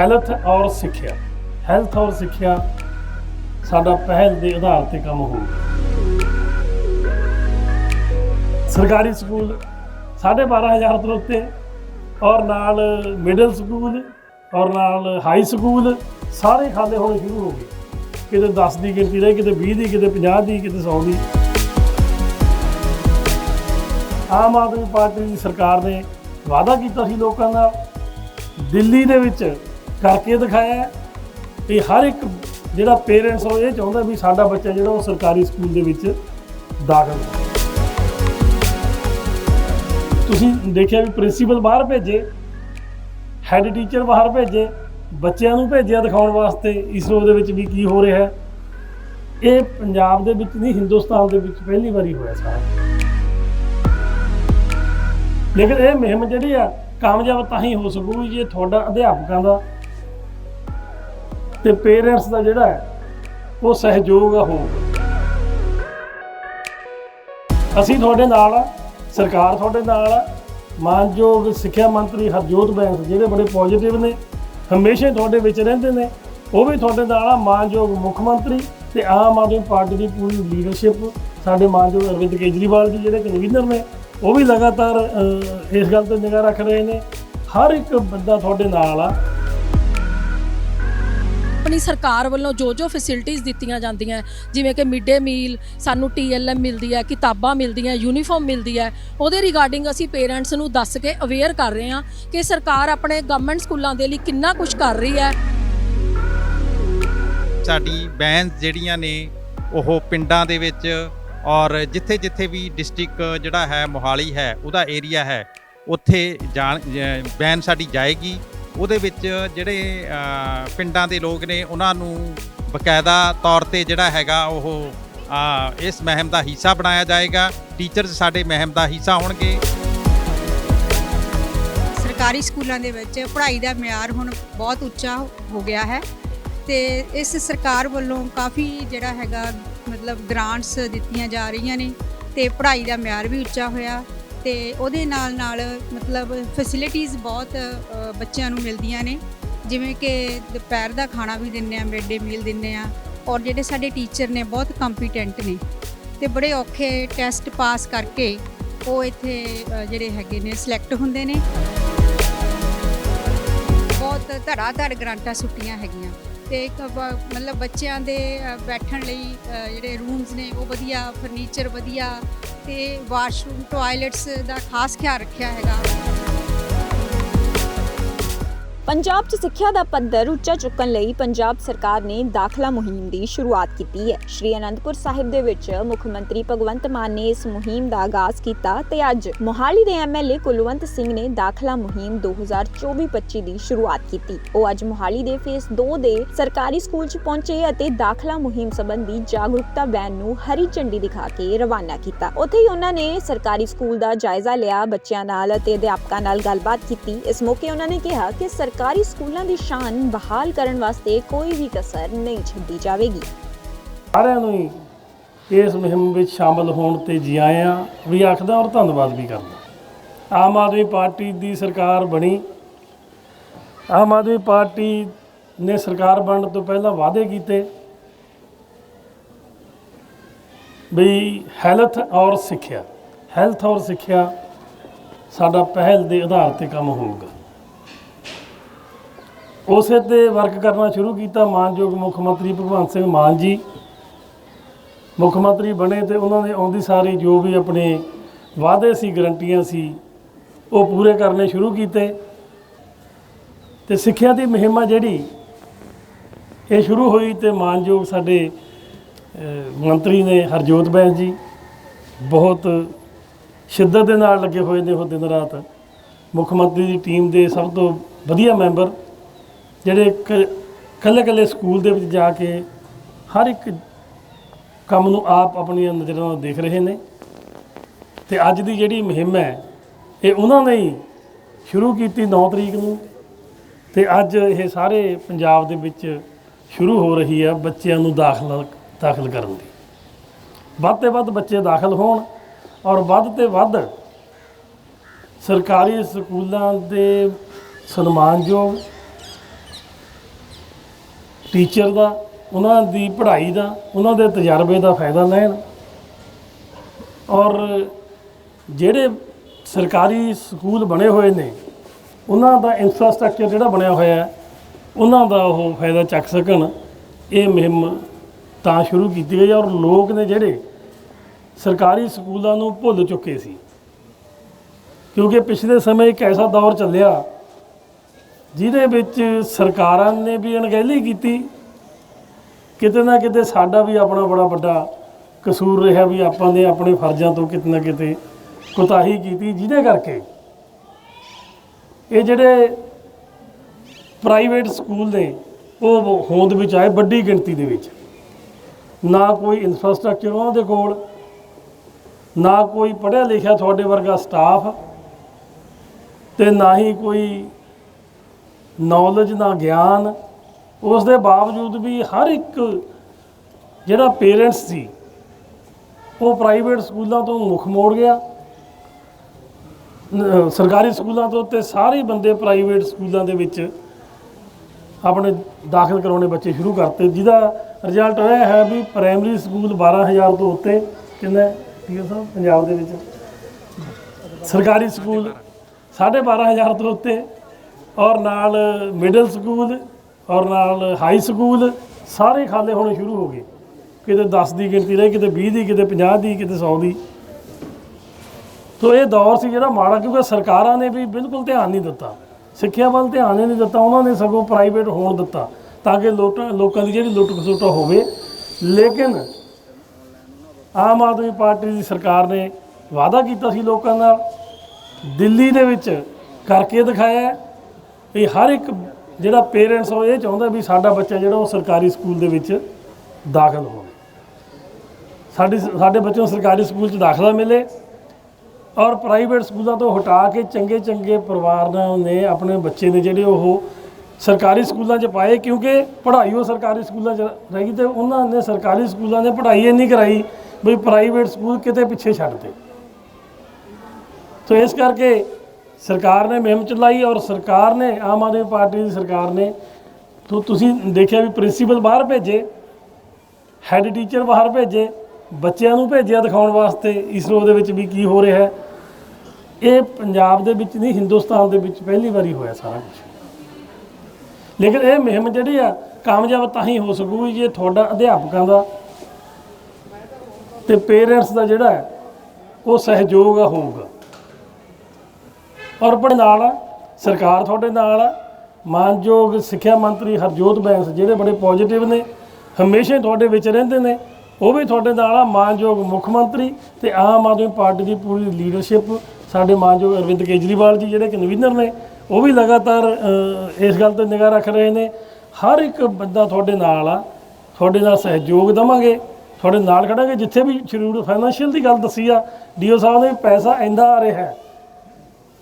Health ਔਰ ਸਿੱਖਿਆ। Health ਔਰ ਸਿੱਖਿਆ ਸਾਡਾ ਪਹਿਲ ਦੇ ਆਧਾਰ ਤੇ ਕੰਮ ਹੋਊਗਾ ਸਰਕਾਰੀ ਸਕੂਲ 12500 ਤੋਂ ਉੱਤੇ ਔਰ ਨਾਲ ਮਿਡਲ ਸਕੂਲ ਔਰ ਨਾਲ ਹਾਈ ਸਕੂਲ ਸਾਰੇ ਖਾਲੇ ਹੋਣੇ ਸ਼ੁਰੂ ਹੋ ਗਏ। ਕਿਤੇ 10 ਦੀ ਗਿਣਤੀ ਰਹੀ ਕਿਤੇ 20 ਦੀ, ਕਿਤੇ 50 ਦੀ, ਕਿਤੇ 100 ਦੀ। ਆਮ ਆਦਮੀ ਪਾਰਟੀ ਦੀ ਸਰਕਾਰ ਨੇ ਵਾਅਦਾ ਕੀਤਾ ਸੀ ਲੋਕਾਂ ਦਾ। ਦਿੱਲੀ ਦੇ ਵਿੱਚ ਕਰਕੇ ਦਿਖਾਇਆ ਹੈ ਹਰ ਇੱਕ ਜਿਹੜਾ ਪੇਰੈਂਟਸ ਉਹ ਇਹ ਚਾਹੁੰਦਾ ਵੀ ਸਾਡਾ ਬੱਚਾ ਜਿਹੜਾ ਉਹ ਸਰਕਾਰੀ ਸਕੂਲ ਦੇ ਵਿੱਚ ਦਾਖਲ ਤੁਸੀਂ ਦੇਖਿਆ ਵੀ ਪ੍ਰਿੰਸੀਪਲ ਬਾਹਰ ਭੇਜੇ ਹੈੱਡ ਟੀਚਰ ਬਾਹਰ ਭੇਜੇ, ਬੱਚਿਆਂ ਨੂੰ ਭੇਜਿਆ ਦਿਖਾਉਣ ਵਾਸਤੇ ਇਸਰੋ ਦੇ ਵਿੱਚ ਵੀ ਕੀ ਹੋ ਰਿਹਾ ਹੈ। ਇਹ ਪੰਜਾਬ ਦੇ ਵਿੱਚ ਨਹੀਂ, ਹਿੰਦੁਸਤਾਨ ਦੇ ਵਿੱਚ ਪਹਿਲੀ ਵਾਰੀ ਹੋਇਆ ਸਾਰਾ। ਲੇਕਿਨ ਇਹ ਮੁਹਿੰਮ ਜਿਹੜੀ ਆ, ਕਾਮਯਾਬ ਤਾਂ ਹੀ ਹੋ ਸਕੂਗੀ ਜੇ ਤੁਹਾਡਾ ਅਧਿਆਪਕਾਂ ਦਾ ਤੇ ਪੇਰੈਂਟਸ ਦਾ ਜਿਹੜਾ ਹੈ, ਉਹ ਸਹਿਯੋਗ ਹੋਊਗਾ ਅਸੀਂ ਤੁਹਾਡੇ ਨਾਲ ਆ, ਸਰਕਾਰ ਤੁਹਾਡੇ ਨਾਲ ਆ, ਮਾਨਯੋਗ ਸਿੱਖਿਆ ਮੰਤਰੀ ਹਰਜੋਤ ਬੈਂਸ ਜਿਹੜੇ ਬੜੇ ਪੋਜ਼ਿਟਿਵ ਨੇ, ਹਮੇਸ਼ਾ ਤੁਹਾਡੇ ਵਿੱਚ ਰਹਿੰਦੇ ਨੇ, ਉਹ ਵੀ ਤੁਹਾਡੇ ਨਾਲ ਆ, ਮਾਨਯੋਗ ਮੁੱਖ ਮੰਤਰੀ ਤੇ ਆਮ ਆਦਮੀ ਪਾਰਟੀ ਦੀ ਪੂਰੀ ਲੀਡਰਸ਼ਿਪ ਸਾਡੇ ਮਾਨਯੋਗ ਅਰਵਿੰਦ ਕੇਜਰੀਵਾਲ ਜੀ, ਜਿਹੜੇ ਕਨਵੀਨਰ ਨੇ, ਉਹ ਵੀ ਲਗਾਤਾਰ ਇਸ ਗੱਲ ਤੇ ਨਿਗਾਹ ਰੱਖ ਰਹੇ ਨੇ। ਹਰ ਇੱਕ ਬੰਦਾ ਤੁਹਾਡੇ ਨਾਲ ਆ ਆਪਣੀ ਸਰਕਾਰ ਵੱਲੋਂ ਜੋ ਜੋ ਫੈਸਿਲਿਟੀਆਂ ਦਿੱਤੀਆਂ ਜਾਂਦੀਆਂ ਜਿਵੇਂ ਕਿ ਮਿਡ ਡੇ ਮੀਲ ਸਾਨੂੰ ਟੀਐਲਐਮ ਮਿਲਦੀ ਹੈ, ਕਿਤਾਬਾਂ ਮਿਲਦੀਆਂ ਯੂਨੀਫਾਰਮ ਮਿਲਦੀ ਹੈ, ਉਹਦੇ ਰਿਗਾਰਡਿੰਗ ਅਸੀਂ ਪੇਰੈਂਟਸ ਨੂੰ ਦੱਸ ਕੇ ਅਵੇਅਰ ਕਰ ਰਹੇ ਹਾਂ ਕਿ ਸਰਕਾਰ ਆਪਣੇ ਗਵਰਨਮੈਂਟ ਸਕੂਲਾਂ ਦੇ ਲਈ ਕਿੰਨਾ ਕੁਝ ਕਰ ਰਹੀ ਹੈ। ਸਾਡੀ ਵੈਨਸ ਜਿਹੜੀਆਂ ਨੇ, ਉਹ ਪਿੰਡਾਂ ਦੇ ਵਿੱਚ ਔਰ ਜਿੱਥੇ ਜਿੱਥੇ ਵੀ ਡਿਸਟ੍ਰਿਕਟ ਜਿਹੜਾ ਹੈ, ਮੋਹਾਲੀ ਹੈ, ਉਹਦਾ ਏਰੀਆ ਹੈ, ਉੱਥੇ ਜਾਣ ਬੈਨ ਸਾਡੀ ਜਾਏਗੀ। ਉਹਦੇ ਵਿੱਚ ਜਿਹੜੇ ਪਿੰਡਾਂ ਦੇ ਲੋਕ ਨੇ, ਉਹਨਾਂ ਨੂੰ ਬਕਾਇਦਾ ਤੌਰ ਤੇ ਜਿਹੜਾ ਹੈਗਾ ਉਹ ਇਸ ਮਹਿਮ ਦਾ ਹਿੱਸਾ ਬਣਾਇਆ ਜਾਏਗਾ। ਟੀਚਰਸ ਸਾਡੇ ਮਹਿਮ ਦਾ ਹਿੱਸਾ ਹੋਣਗੇ। ਸਰਕਾਰੀ ਸਕੂਲਾਂ ਦੇ ਵਿੱਚ ਪੜ੍ਹਾਈ ਦਾ ਮਿਆਰ ਹੁਣ ਬਹੁਤ ਉੱਚਾ ਹੋ ਗਿਆ ਹੈ ਤੇ ਇਸ ਸਰਕਾਰ ਵੱਲੋਂ ਕਾਫੀ ਜਿਹੜਾ ਹੈਗਾ ਮਤਲਬ ਗ੍ਰਾਂਟਸ ਦਿੱਤੀਆਂ ਜਾ ਰਹੀਆਂ ਨੇ ਤੇ ਪੜ੍ਹਾਈ ਦਾ ਮਿਆਰ ਵੀ ਉੱਚਾ ਹੋਇਆ। ਤੇ ਉਹਦੇ ਨਾਲ ਨਾਲ ਮਤਲਬ ਫੈਸਿਲਿਟੀਆਂ ਬਹੁਤ ਬੱਚਿਆਂ ਨੂੰ ਮਿਲਦੀਆਂ ਨੇ। ਜਿਵੇਂ ਕਿ ਦੁਪਹਿਰ ਦਾ ਖਾਣਾ ਵੀ ਦਿੰਦੇ ਆ ਮਿਡ ਡੇ ਮੀਲ ਦਿੰਦੇ ਆ। ਔਰ ਜਿਹੜੇ ਸਾਡੇ ਟੀਚਰ ਨੇ ਬਹੁਤ ਕੰਪੀਟੈਂਟ ਨੇ। ਤੇ ਬੜੇ ਔਖੇ ਟੈਸਟ ਪਾਸ ਕਰਕੇ ਉਹ ਇੱਥੇ ਜਿਹੜੇ ਹੈਗੇ ਨੇ ਸਿਲੈਕਟ ਹੁੰਦੇ ਨੇ। ਬਹੁਤ ਧੜਾ ਧੜ ਗ੍ਰਾਂਟਾਂ ਸੁੱਟੀਆਂ ਹੈਗੀਆਂ। ਤੇ ਇੱਕ ਬ- ਮਤਲਬ ਬੱਚਿਆਂ ਦੇ ਬੈਠਣ ਲਈ ਜਿਹੜੇ ਰੂਮਸ ਨੇ, ਉਹ ਵਧੀਆ ਫਰਨੀਚਰ ਵਧੀਆ ਤੇ ਵਾਸ਼ਰੂਮ ਟਾਇਲਟਸ ਦਾ ਖਾਸ ਖਿਆਲ ਰੱਖਿਆ ਹੈਗਾ। ਪੰਜਾਬ 'ਚ ਸਿੱਖਿਆ ਦਾ ਪੱਧਰ ਉੱਚਾ ਚੁੱਕਣ ਲਈ ਪੰਜਾਬ ਸਰਕਾਰ ਨੇ ਦਾਖਲਾ ਮੁਹਿੰਮ ਦੀ ਸ਼ੁਰੂਆਤ ਕੀਤੀ ਹੈ। ਸ਼੍ਰੀ ਅਨੰਦਪੁਰ ਸਾਹਿਬ ਦੇ ਵਿੱਚ ਮੁੱਖ ਮੰਤਰੀ ਭਗਵੰਤ ਮਾਨ ਨੇ ਇਸ ਮੁਹਿੰਮ ਦਾ ਆਗਾਜ਼ ਕੀਤਾ ਤੇ ਅੱਜ ਮੋਹਾਲੀ ਦੇ ਐਮਐਲਏ ਕੁਲਵੰਤ ਸਿੰਘ ਨੇ ਦਾਖਲਾ ਮੁਹਿੰਮ 2024-25 ਦੀ ਸ਼ੁਰੂਆਤ ਕੀਤੀ। ਉਹ ਅੱਜ ਮੋਹਾਲੀ ਦੇ ਫੇਸ 2 ਦੇ ਸਰਕਾਰੀ ਸਕੂਲ 'ਚ ਪਹੁੰਚੇ ਅਤੇ ਦਾਖਲਾ ਮੁਹਿੰਮ ਸੰਬੰਧੀ ਜਾਗਰੂਕਤਾ ਵੈਨ ਨੂੰ ਹਰੀ ਝੰਡੀ ਦਿਖਾ ਕੇ ਰਵਾਨਾ ਕੀਤਾ। ਉੱਥੇ ਹੀ ਉਹਨਾਂ ਨੇ ਸਰਕਾਰੀ ਸਕੂਲ ਦਾ ਜਾਇਜ਼ਾ ਲਿਆ, ਬੱਚਿਆਂ ਨਾਲ ਅਤੇ ਅਧਿਆਪਕਾਂ ਨਾਲ ਗੱਲਬਾਤ ਕੀਤੀ। ਇਸ ਮੌਕੇ ਉਹਨਾਂ ਨੇ ਕਿਹਾ ਕਿ ਸਰਕਾਰੀ ਸਰਕਾਰੀ ਸਕੂਲਾਂ ਦੀ ਸ਼ਾਨ ਬਹਾਲ ਕਰਨ ਵਾਸਤੇ ਕੋਈ ਵੀ ਕਸਰ ਨਹੀਂ ਛੱਡੀ ਜਾਵੇਗੀ। ਸਾਰਿਆਂ ਨੂੰ ਹੀ ਇਸ ਮੁਹਿੰਮ ਵਿੱਚ ਸ਼ਾਮਲ ਹੋਣ ਤੇ ਜੀ ਆਇਆਂ ਵੀ ਆਖਦਾ ਔਰ ਧੰਨਵਾਦ ਵੀ ਕਰਦਾ। ਆਮ ਆਦਮੀ ਪਾਰਟੀ ਦੀ ਸਰਕਾਰ ਬਣੀ। ਆਮ ਆਦਮੀ ਪਾਰਟੀ ਨੇ ਸਰਕਾਰ ਬਣਨ ਤੋਂ ਪਹਿਲਾਂ ਵਾਅਦੇ ਕੀਤੇ ਵੀ ਹੈਲਥ ਔਰ ਸਿੱਖਿਆ, ਹੈਲਥ ਔਰ ਸਿੱਖਿਆ ਸਾਡਾ ਪਹਿਲ ਦੇ ਆਧਾਰ ਤੇ ਕੰਮ ਹੋਊਗਾ। ਉਸੇ ਤੇ ਵਰਕ ਕਰਨਾ ਸ਼ੁਰੂ ਕੀਤਾ ਮਾਨਯੋਗ ਮੁੱਖ ਮੰਤਰੀ ਭਗਵੰਤ ਸਿੰਘ ਮਾਨ ਜੀ। ਮੁੱਖ ਮੰਤਰੀ ਬਣੇ ਤੇ ਉਹਨਾਂ ਨੇ ਆਉਂਦੀ ਸਾਰੀ ਜੋ ਵੀ ਆਪਣੇ ਵਾਅਦੇ ਸੀ, ਗਰੰਟੀਆਂ ਸੀ, ਉਹ ਪੂਰੇ ਕਰਨੇ ਸ਼ੁਰੂ ਕੀਤੇ। ਤੇ ਸਿੱਖਿਆ ਦੀ ਮੁਹਿੰਮ ਜਿਹੜੀ, ਇਹ ਸ਼ੁਰੂ ਹੋਈ ਤੇ ਮਾਨਯੋਗ ਸਾਡੇ ਮੰਤਰੀ ਨੇ ਹਰਜੋਤ ਬੈਂਸ ਜੀ ਬਹੁਤ ਸ਼ਿੱਦਤ ਦੇ ਨਾਲ ਲੱਗੇ ਹੋਏ ਨੇ ਉਹ ਦਿਨ ਰਾਤ। ਮੁੱਖ ਮੰਤਰੀ ਦੀ ਟੀਮ ਦੇ ਸਭ ਤੋਂ ਵਧੀਆ ਮੈਂਬਰ ਜਿਹੜੇ ਕੱਲੇ ਕੱਲੇ ਸਕੂਲ ਦੇ ਵਿੱਚ ਜਾ ਕੇ ਹਰ ਇੱਕ ਕੰਮ ਨੂੰ ਆਪ ਆਪਣੀਆਂ ਨਜ਼ਰਾਂ ਨਾਲ ਦੇਖ ਰਹੇ ਨੇ। ਤੇ ਅੱਜ ਦੀ ਜਿਹੜੀ ਮੁਹਿੰਮ ਹੈ, ਇਹ ਉਹਨਾਂ ਨੇ ਹੀ ਸ਼ੁਰੂ ਕੀਤੀ 9 ਤਰੀਕ ਨੂੰ। ਤੇ ਅੱਜ ਇਹ ਸਾਰੇ ਪੰਜਾਬ ਦੇ ਵਿੱਚ ਸ਼ੁਰੂ ਹੋ ਰਹੀ ਹੈ ਬੱਚਿਆਂ ਨੂੰ ਦਾਖਲ ਦਾਖਲ ਕਰਨ ਦੀ। ਵੱਧ ਤੇ ਵੱਧ ਬੱਚੇ ਦਾਖਲ ਹੋਣ ਔਰ ਵੱਧ ਤੇ ਵੱਧ ਸਰਕਾਰੀ ਸਕੂਲਾਂ ਦੇ ਸਨਮਾਨਯੋਗ ਟੀਚਰ ਦਾ, ਉਹਨਾਂ ਦੀ ਪੜ੍ਹਾਈ ਦਾ, ਉਹਨਾਂ ਦੇ ਤਜਰਬੇ ਦਾ ਫਾਇਦਾ ਲੈਣ। ਔਰ ਜਿਹੜੇ ਸਰਕਾਰੀ ਸਕੂਲ ਬਣੇ ਹੋਏ ਨੇ, ਉਹਨਾਂ ਦਾ ਇਨਫਰਾਸਟ੍ਰਕਚਰ ਜਿਹੜਾ ਬਣਿਆ ਹੋਇਆ ਹੈ, ਉਹਨਾਂ ਦਾ ਉਹ ਫਾਇਦਾ ਚੱਕ ਸਕਣ। ਇਹ ਮੁਹਿੰਮ ਤਾਂ ਸ਼ੁਰੂ ਕੀਤੀ ਗਈ ਔਰ ਲੋਕ ਨੇ ਜਿਹੜੇ ਸਰਕਾਰੀ ਸਕੂਲਾਂ ਨੂੰ ਭੁੱਲ ਚੁੱਕੇ ਸੀ। ਕਿਉਂਕਿ ਪਿਛਲੇ ਸਮੇਂ ਇੱਕ ਐਸਾ ਦੌਰ ਚੱਲਿਆ ਜਿਹਦੇ ਵਿੱਚ ਸਰਕਾਰਾਂ ਨੇ ਵੀ ਅਣਗਹਿਲੀ ਕੀਤੀ। ਕਿਤੇ ਨਾ ਕਿਤੇ ਸਾਡਾ ਵੀ ਆਪਣਾ ਬੜਾ ਵੱਡਾ ਕਸੂਰ ਰਿਹਾ ਵੀ ਆਪਾਂ ਨੇ ਆਪਣੇ ਫਰਜ਼ਾਂ ਤੋਂ ਕਿਤੇ ਨਾ ਕਿਤੇ ਕੁਤਾਹੀ ਕੀਤੀ, ਜਿਹਦੇ ਕਰਕੇ ਇਹ ਜਿਹੜੇ ਪ੍ਰਾਈਵੇਟ ਸਕੂਲ ਨੇ, ਉਹ ਹੋਂਦ ਵਿੱਚ ਆਏ ਵੱਡੀ ਗਿਣਤੀ ਦੇ ਵਿੱਚ। ਨਾ ਕੋਈ ਇਨਫਰਾਸਟ੍ਰਕਚਰ ਉਹਨਾਂ ਦੇ ਕੋਲ, ਨਾ ਕੋਈ ਪੜ੍ਹਿਆ ਲਿਖਿਆ ਤੁਹਾਡੇ ਵਰਗਾ ਸਟਾਫ, ਤੇ ਨਾ ਹੀ ਕੋਈ ਨੌਲੇਜ ਨਾ ਗਿਆਨ ਉਸ ਦੇ ਬਾਵਜੂਦ ਵੀ ਹਰ ਇੱਕ ਜਿਹੜਾ ਪੇਰੈਂਟਸ ਸੀ, ਉਹ ਪ੍ਰਾਈਵੇਟ ਸਕੂਲਾਂ ਤੋਂ ਮੁੱਖ ਮੋੜ ਗਿਆ। ਸਰਕਾਰੀ ਸਕੂਲਾਂ ਤੋਂ ਤੇ ਸਾਰੇ ਬੰਦੇ ਪ੍ਰਾਈਵੇਟ ਸਕੂਲਾਂ ਦੇ ਵਿੱਚ ਆਪਣੇ ਦਾਖਲ ਕਰਾਉਣੇ ਬੱਚੇ ਸ਼ੁਰੂ ਕਰਤੇ। ਜਿਹਦਾ ਰਿਜ਼ਲਟ ਹੋਇਆ ਹੈ ਵੀ ਪ੍ਰਾਇਮਰੀ ਸਕੂਲ 12000 ਤੋਂ ਉੱਤੇ ਕਿੰਨਾ ਟੀਓ ਸਾਹਿਬ ਪੰਜਾਬ ਦੇ ਵਿੱਚ। ਸਰਕਾਰੀ ਸਕੂਲ 12500 ਤੋਂ ਉੱਤੇ। ਔਰ ਨਾਲ ਮਿਡਲ ਸਕੂਲ ਔਰ ਨਾਲ ਹਾਈ ਸਕੂਲ ਸਾਰੇ ਖਾਲੇ ਹੋਣੇ ਸ਼ੁਰੂ ਹੋ ਗਏ। ਕਿਤੇ 10 ਦੀ ਗਿਣਤੀ ਰਹੀ ਕਿਤੇ 20 ਦੀ, ਕਿਤੇ 50 ਦੀ, ਕਿਤੇ 100 ਦੀ। ਤੋ ਇਹ ਦੌਰ ਸੀ ਜਿਹੜਾ ਮਾੜਾ, ਕਿਉਂਕਿ ਸਰਕਾਰਾਂ ਨੇ ਵੀ ਬਿਲਕੁਲ ਧਿਆਨ ਨਹੀਂ ਦਿੱਤਾ। ਸਿੱਖਿਆ ਵੱਲ ਧਿਆਨ ਨਹੀਂ ਦਿੱਤਾ, ਉਹਨਾਂ ਨੇ ਸਗੋਂ ਪ੍ਰਾਈਵੇਟ ਹੋਣ ਦਿੱਤਾ, ਤਾਂ ਕਿ ਲੋਟਾਂ, ਲੋਕਾਂ ਦੀ ਜਿਹੜੀ ਲੁੱਟ ਖਸੁੱਟ ਹੋਵੇ। ਲੇਕਿਨ ਆਮ ਆਦਮੀ ਪਾਰਟੀ ਦੀ ਸਰਕਾਰ ਨੇ ਵਾਅਦਾ ਕੀਤਾ ਸੀ ਲੋਕਾਂ ਨਾਲ। ਦਿੱਲੀ ਦੇ ਵਿੱਚ ਕਰਕੇ ਦਿਖਾਇਆ। ਵੀ ਹਰ ਇੱਕ ਜਿਹੜਾ ਪੇਰੈਂਟਸ ਉਹ ਇਹ ਚਾਹੁੰਦਾ ਵੀ ਸਾਡਾ ਬੱਚਾ ਜਿਹੜਾ ਉਹ ਸਰਕਾਰੀ ਸਕੂਲ ਦੇ ਵਿੱਚ ਦਾਖਲ ਹੋਵੇ। ਸਾਡੀ ਸਾਡੇ ਬੱਚੇ ਨੂੰ ਸਰਕਾਰੀ ਸਕੂਲ 'ਚ ਦਾਖਲਾ ਮਿਲੇ ਔਰ ਪ੍ਰਾਈਵੇਟ ਸਕੂਲਾਂ ਤੋਂ ਹਟਾ ਕੇ ਚੰਗੇ ਚੰਗੇ ਪਰਿਵਾਰਾਂ ਨੇ ਆਪਣੇ ਬੱਚੇ ਨੇ ਜਿਹੜੇ ਉਹ ਸਰਕਾਰੀ ਸਕੂਲਾਂ 'ਚ ਪਾਏ ਕਿਉਂਕਿ ਪੜ੍ਹਾਈ ਉਹ ਸਰਕਾਰੀ ਸਕੂਲਾਂ 'ਚ ਰਹਿ ਗਈ ਤੇ ਉਹਨਾਂ ਨੇ ਸਰਕਾਰੀ ਸਕੂਲਾਂ ਨੇ ਪੜ੍ਹਾਈ ਇੰਨੀ ਨਹੀਂ ਕਰਾਈ ਵੀ ਪ੍ਰਾਈਵੇਟ ਸਕੂਲ ਕਿਤੇ ਪਿੱਛੇ ਛੱਡਦੇ ਸੋ ਇਸ ਕਰਕੇ ਸਰਕਾਰ ਨੇ ਮੁਹਿੰਮ ਚਲਾਈ ਔਰ ਸਰਕਾਰ ਨੇ, ਆਮ ਆਦਮੀ ਪਾਰਟੀ ਦੀ ਸਰਕਾਰ ਨੇ, ਤੋ ਤੁਸੀਂ ਦੇਖਿਆ ਵੀ ਪ੍ਰਿੰਸੀਪਲ ਬਾਹਰ ਭੇਜੇ ਹੈੱਡ ਟੀਚਰ ਬਾਹਰ ਭੇਜੇ, ਬੱਚਿਆਂ ਨੂੰ ਭੇਜਿਆ ਦਿਖਾਉਣ ਵਾਸਤੇ ਇਸਰੋ ਦੇ ਵਿੱਚ ਵੀ ਕੀ ਹੋ ਰਿਹਾ ਹੈ। ਇਹ ਪੰਜਾਬ ਦੇ ਵਿੱਚ ਨਹੀਂ, ਹਿੰਦੁਸਤਾਨ ਦੇ ਵਿੱਚ ਪਹਿਲੀ ਵਾਰੀ ਹੋਇਆ ਸਾਰਾ ਕੁਝ ਲੇਕਿਨ ਇਹ ਮੁਹਿੰਮ ਜਿਹੜੀ ਆ, ਕਾਮਯਾਬ ਤਾਂ ਹੀ ਹੋ ਸਕੂਗੀ ਜੇ ਤੁਹਾਡਾ ਅਧਿਆਪਕਾਂ ਦਾ ਤੇ ਪੇਰੈਂਟਸ ਦਾ ਜਿਹੜਾ ਉਹ ਸਹਿਯੋਗ ਆ ਹੋਊਗਾ। ਔਰ ਆਪਣੇ ਨਾਲ ਆ, ਸਰਕਾਰ ਤੁਹਾਡੇ ਨਾਲ ਆ। ਮਾਨਯੋਗ ਸਿੱਖਿਆ ਮੰਤਰੀ ਹਰਜੋਤ ਬੈਂਸ ਜਿਹੜੇ ਬੜੇ ਪੋਜ਼ਿਟਿਵ ਨੇ ਹਮੇਸ਼ਾ ਹੀ ਤੁਹਾਡੇ ਵਿੱਚ ਰਹਿੰਦੇ ਨੇ ਉਹ ਵੀ ਤੁਹਾਡੇ ਨਾਲ ਆ। ਮਾਨਯੋਗ ਮੁੱਖ ਮੰਤਰੀ ਤੇ ਆਮ ਆਦਮੀ ਪਾਰਟੀ ਦੀ ਪੂਰੀ ਲੀਡਰਸ਼ਿਪ ਸਾਡੇ ਮਾਨਯੋਗ ਅਰਵਿੰਦ ਕੇਜਰੀਵਾਲ ਜੀ ਜਿਹੜੇ ਕਨਵੀਨਰ ਨੇ ਉਹ ਵੀ ਲਗਾਤਾਰ ਇਸ ਗੱਲ ਤੇ ਨਿਗਾਹ ਰੱਖ ਰਹੇ ਨੇ। ਹਰ ਇੱਕ ਬੰਦਾ ਤੁਹਾਡੇ ਨਾਲ ਆ ਤੁਹਾਡੇ ਨਾਲ ਸਹਿਯੋਗ ਦੇਵਾਂਗੇ ਤੁਹਾਡੇ ਨਾਲ ਖੜਾਂਗੇ। ਜਿੱਥੇ ਵੀ ਜ਼ਰੂਰ ਫਾਈਨੈਂਸ਼ੀਅਲ ਦੀ ਗੱਲ ਦੱਸੀ ਆ ਡੀਓ ਸਾਹਿਬ ਨੇ ਪੈਸਾ ਇੰਦਾ ਆ ਰਿਹਾ ਹੈ।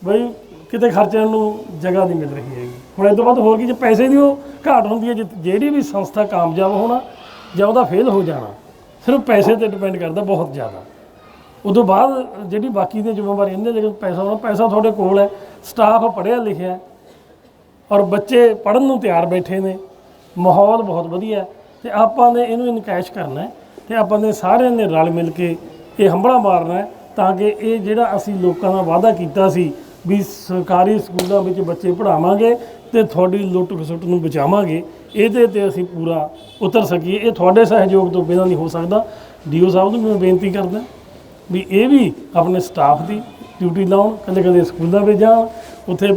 ਬਈ ਕਿਤੇ ਖਰਚਣ ਨੂੰ ਜਗ੍ਹਾ ਨਹੀਂ ਮਿਲ ਰਹੀ ਹੈਗੀ। ਹੁਣ ਇਹ ਤੋਂ ਬਾਅਦ ਹੋਰ ਕੀ, ਜੇ ਪੈਸੇ ਦੀ ਉਹ ਘਾਟ ਹੁੰਦੀ ਹੈ, ਜੇ ਜਿਹੜੀ ਵੀ ਸੰਸਥਾ ਕਾਮਯਾਬ ਹੋਣਾ ਜਾਂ ਉਹਦਾ ਫੇਲ ਹੋ ਜਾਣਾ, ਸਿਰਫ ਪੈਸੇ ਤੇ ਡਿਪੈਂਡ ਕਰਦਾ ਬਹੁਤ ਜ਼ਿਆਦਾ। ਉਦੋਂ ਬਾਅਦ ਜਿਹੜੀ ਬਾਕੀ ਦੀਆਂ ਜ਼ਿੰਮੇਵਾਰੀਆਂ ਨੇ ਲੇਕਿਨ ਪੈਸਾ ਹੋਣਾ, ਪੈਸਾ ਤੁਹਾਡੇ ਕੋਲ ਹੈ ਸਟਾਫ ਪੜ੍ਹਿਆ ਲਿਖਿਆ ਹੈ ਔਰ ਬੱਚੇ ਪੜਨ ਨੂੰ ਤਿਆਰ ਬੈਠੇ ਨੇ, ਮਾਹੌਲ ਬਹੁਤ ਵਧੀਆ ਹੈ ਤੇ ਆਪਾਂ ਨੇ ਇਹਨੂੰ ਇਨਕੈਸ਼ ਕਰਨਾ ਹੈ ਤੇ ਆਪਾਂ ਨੇ ਸਾਰਿਆਂ ਨੇ ਰਲ ਮਿਲ ਕੇ ਇਹ ਹੰਬੜਾ ਮਾਰਨਾ ਹੈ ਤਾਂ ਕਿ ਇਹ ਜਿਹੜਾ ਅਸੀਂ ਲੋਕਾਂ ਨਾਲ ਵਾਅਦਾ ਕੀਤਾ ਸੀ ਵੀ ਸਰਕਾਰੀ ਸਕੂਲਾਂ ਵਿੱਚ ਬੱਚੇ ਪੜ੍ਹਾਵਾਂਗੇ ਤੇ ਤੁਹਾਡੀ ਲੁੱਟ ਖਸੁੱਟ ਨੂੰ ਬਚਾਵਾਂਗੇ, ਇਹਦੇ ਤੇ ਅਸੀਂ ਪੂਰਾ ਉਤਰ ਸਕੀਏ। ਇਹ ਤੁਹਾਡੇ ਸਹਿਯੋਗ ਤੋਂ ਬਿਨਾਂ ਨਹੀਂ ਹੋ ਸਕਦਾ। ਡੀਓ ਸਾਹਿਬ ਨੂੰ ਮੈਂ ਬੇਨਤੀ ਕਰਦਾ ਵੀ ਇਹ ਵੀ ਆਪਣੇ ਸਟਾਫ ਦੀ ਡਿਊਟੀ ਲਾਉਣ, ਕਦੇ ਕਦੇ ਸਕੂਲਾਂ ਵਿੱਚ ਜਾਣ, ਉੱਥੇ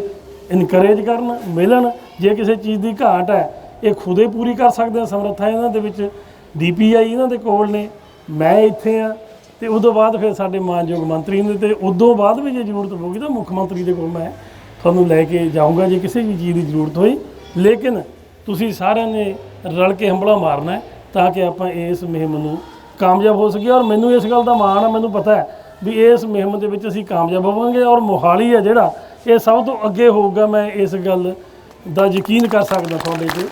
ਇਨਕਰੇਜ ਕਰਨ, ਮਿਲਣ। ਜੇ ਕਿਸੇ ਚੀਜ਼ ਦੀ ਘਾਟ ਹੈ, ਇਹ ਖੁਦੇ ਪੂਰੀ ਕਰ ਸਕਦੇ ਆ। ਸਮਰੱਥਾ ਇਹਨਾਂ ਦੇ ਵਿੱਚ ਡੀਪੀਆਈ ਇਹਨਾਂ ਦੇ ਕੋਲ ਨੇ। ਮੈਂ ਇੱਥੇ ਆ। ਤੇ ਉਦੋਂ ਬਾਅਦ ਫਿਰ ਸਾਡੇ ਮਾਨਯੋਗ ਮੰਤਰੀ ਨੇ ਤੇ ਉਦੋਂ ਬਾਅਦ ਵੀ ਜੇ ਜ਼ਰੂਰਤ ਹੋਊਗੀ ਤਾਂ ਮੁੱਖ ਮੰਤਰੀ ਦੇ ਕੋਲ ਮੈਂ ਤੁਹਾਨੂੰ ਲੈ ਕੇ ਜਾਊਂਗਾ, ਜੇ ਕਿਸੇ ਵੀ ਚੀਜ਼ ਦੀ ਜ਼ਰੂਰਤ ਹੋਈ। ਲੇਕਿਨ ਤੁਸੀਂ ਸਾਰਿਆਂ ਨੇ ਰਲ ਕੇ ਹੰਬਲਾ ਮਾਰਨਾ ਹੈ ਤਾਂ ਕਿ ਆਪਾਂ ਇਸ ਮੁਹਿੰਮ ਨੂੰ ਕਾਮਯਾਬ ਹੋ ਸਕੀਏ। ਔਰ ਮੈਨੂੰ ਇਸ ਗੱਲ ਦਾ ਮਾਣ ਆ ਮੈਨੂੰ ਪਤਾ ਹੈ ਵੀ ਇਸ ਮੁਹਿੰਮ ਦੇ ਵਿੱਚ ਅਸੀਂ ਕਾਮਯਾਬ ਹੋਵਾਂਗੇ ਔਰ ਮੋਹਾਲੀ ਹੈ ਜਿਹੜਾ ਇਹ ਸਭ ਤੋਂ ਅੱਗੇ ਹੋਊਗਾ। ਮੈਂ ਇਸ ਗੱਲ ਦਾ ਯਕੀਨ ਕਰ ਸਕਦਾ ਤੁਹਾਡੇ ਤੇ।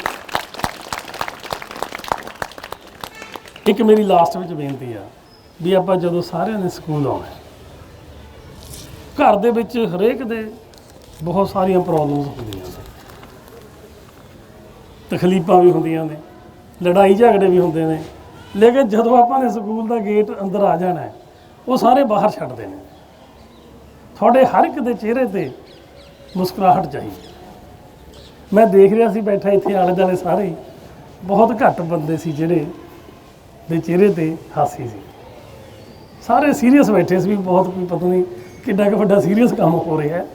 ਇੱਕ ਮੇਰੀ ਲਾਸਟ ਵਿੱਚ ਬੇਨਤੀ ਆ। ਵੀ ਆਪਾਂ ਜਦੋਂ ਸਾਰਿਆਂ ਨੇ ਸਕੂਲ ਆਉਣਾ ਹੈ, ਘਰ ਦੇ ਵਿੱਚ ਹਰੇਕ ਦੇ ਬਹੁਤ ਸਾਰੀਆਂ ਪ੍ਰੋਬਲਮਸ ਹੁੰਦੀਆਂ ਨੇ। ਤਕਲੀਫਾਂ ਵੀ ਹੁੰਦੀਆਂ ਨੇ ਲੜਾਈ ਝਗੜੇ ਵੀ ਹੁੰਦੇ ਨੇ ਲੇਕਿਨ ਜਦੋਂ ਆਪਾਂ ਨੇ ਸਕੂਲ ਦਾ ਗੇਟ ਅੰਦਰ ਆ ਜਾਣਾ ਹੈ ਉਹ ਸਾਰੇ ਬਾਹਰ ਛੱਡਦੇ ਨੇ। ਤੁਹਾਡੇ ਹਰ ਇੱਕ ਦੇ ਚਿਹਰੇ ਤੇ ਮੁਸਕਰਾਹਟ ਚਾਹੀਦੀ ਮੈਂ ਦੇਖ ਰਿਹਾ ਸੀ ਬੈਠਾ ਇੱਥੇ ਆਲੇ ਦੁਆਲੇ ਸਾਰੇ ਹੀ, ਬਹੁਤ ਘੱਟ ਬੰਦੇ ਸੀ ਜਿਹੜੇ ਦੇ ਚਿਹਰੇ ਤੇ ਹਾਸੀ ਸੀ। ਸਾਰੇ ਸੀਰੀਅਸ ਬੈਠੇ ਸੀ ਵੀ ਬਹੁਤ ਕੋਈ ਪਤਾ ਨਹੀਂ ਕਿੰਨਾ ਕੁ ਵੱਡਾ ਸੀਰੀਅਸ ਕੰਮ ਹੋ ਰਿਹਾ ਹੈ।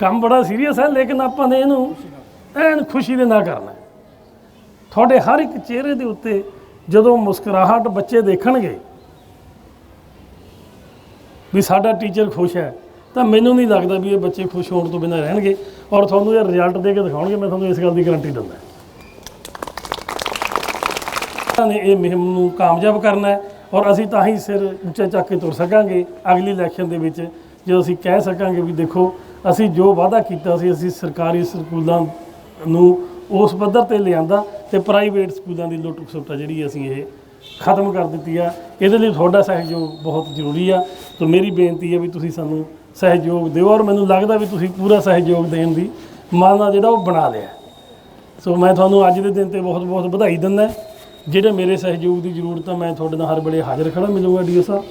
ਕੰਮ ਬੜਾ ਸੀਰੀਅਸ ਹੈ, ਲੇਕਿਨ ਆਪਾਂ ਨੇ ਇਹਨੂੰ ਐਨ ਖੁਸ਼ੀ ਦੇ ਨਾਲ ਕਰਨਾ ਹੈ। ਤੁਹਾਡੇ ਹਰ ਇੱਕ ਚਿਹਰੇ ਦੇ ਉੱਤੇ ਜਦੋਂ ਮੁਸਕਰਾਹਟ ਬੱਚੇ ਦੇਖਣਗੇ ਵੀ ਸਾਡਾ ਟੀਚਰ ਖੁਸ਼ ਹੈ, ਤਾਂ ਮੈਨੂੰ ਨਹੀਂ ਲੱਗਦਾ ਵੀ ਇਹ ਬੱਚੇ ਖੁਸ਼ ਹੋਣ ਤੋਂ ਬਿਨਾਂ ਰਹਿਣਗੇ ਔਰ ਤੁਹਾਨੂੰ ਇਹ ਰਿਜ਼ਲਟ ਦੇ ਕੇ ਦਿਖਾਉਣਗੇ, ਮੈਂ ਤੁਹਾਨੂੰ ਇਸ ਗੱਲ ਦੀ ਗਾਰੰਟੀ ਦਿੰਦਾ। ਇਹਨਾਂ ਨੇ ਇਹ ਮੁਹਿੰਮ ਨੂੰ ਕਾਮਯਾਬ ਕਰਨਾ ਹੈ। ਔਰ ਅਸੀਂ ਤਾਂ ਹੀ ਸਿਰ ਉੱਚਾ ਚੱਕ ਕੇ ਤੁਰ ਸਕਾਂਗੇ ਅਗਲੀ ਇਲੈਕਸ਼ਨ ਦੇ ਵਿੱਚ, ਜਦੋਂ ਅਸੀਂ ਕਹਿ ਸਕਾਂਗੇ ਵੀ ਦੇਖੋ, ਅਸੀਂ ਜੋ ਵਾਅਦਾ ਕੀਤਾ ਸੀ, ਅਸੀਂ ਸਰਕਾਰੀ ਸਕੂਲਾਂ ਨੂੰ ਉਸ ਪੱਧਰ ਤੇ ਲਿਆਂਦਾ ਤੇ ਪ੍ਰਾਈਵੇਟ ਸਕੂਲਾਂ ਦੀ ਲੁੱਟ ਖਸੁੱਟ ਆ ਜਿਹੜੀ ਅਸੀਂ ਇਹ ਖਤਮ ਕਰ ਦਿੱਤੀ ਆ। ਇਹਦੇ ਲਈ ਤੁਹਾਡਾ ਸਹਿਯੋਗ ਬਹੁਤ ਜ਼ਰੂਰੀ ਆ। ਤਾਂ ਮੇਰੀ ਬੇਨਤੀ ਹੈ ਵੀ ਤੁਸੀਂ ਸਾਨੂੰ ਸਹਿਯੋਗ ਦਿਓ ਔਰ ਮੈਨੂੰ ਲੱਗਦਾ ਵੀ ਤੁਸੀਂ ਪੂਰਾ ਸਹਿਯੋਗ ਦੇਣ ਦੀ ਮਾਨਾ ਜਿਹੜਾ ਉਹ ਬਣਾ ਲਿਆ। ਸੋ ਮੈਂ ਤੁਹਾਨੂੰ ਅੱਜ ਦੇ ਦਿਨ ਤੇ ਬਹੁਤ ਬਹੁਤ ਵਧਾਈ ਦਿੰਦਾ। ਜਿਹੜੇ ਮੇਰੇ ਸਹਿਯੋਗ ਦੀ ਜ਼ਰੂਰਤ ਆ, ਮੈਂ ਤੁਹਾਡੇ ਨਾਲ ਹਰ ਵੇਲੇ ਹਾਜ਼ਰ ਖੜਾ ਮਿਲੂੰਗਾ ਡੀਓ ਸਾਹਿਬ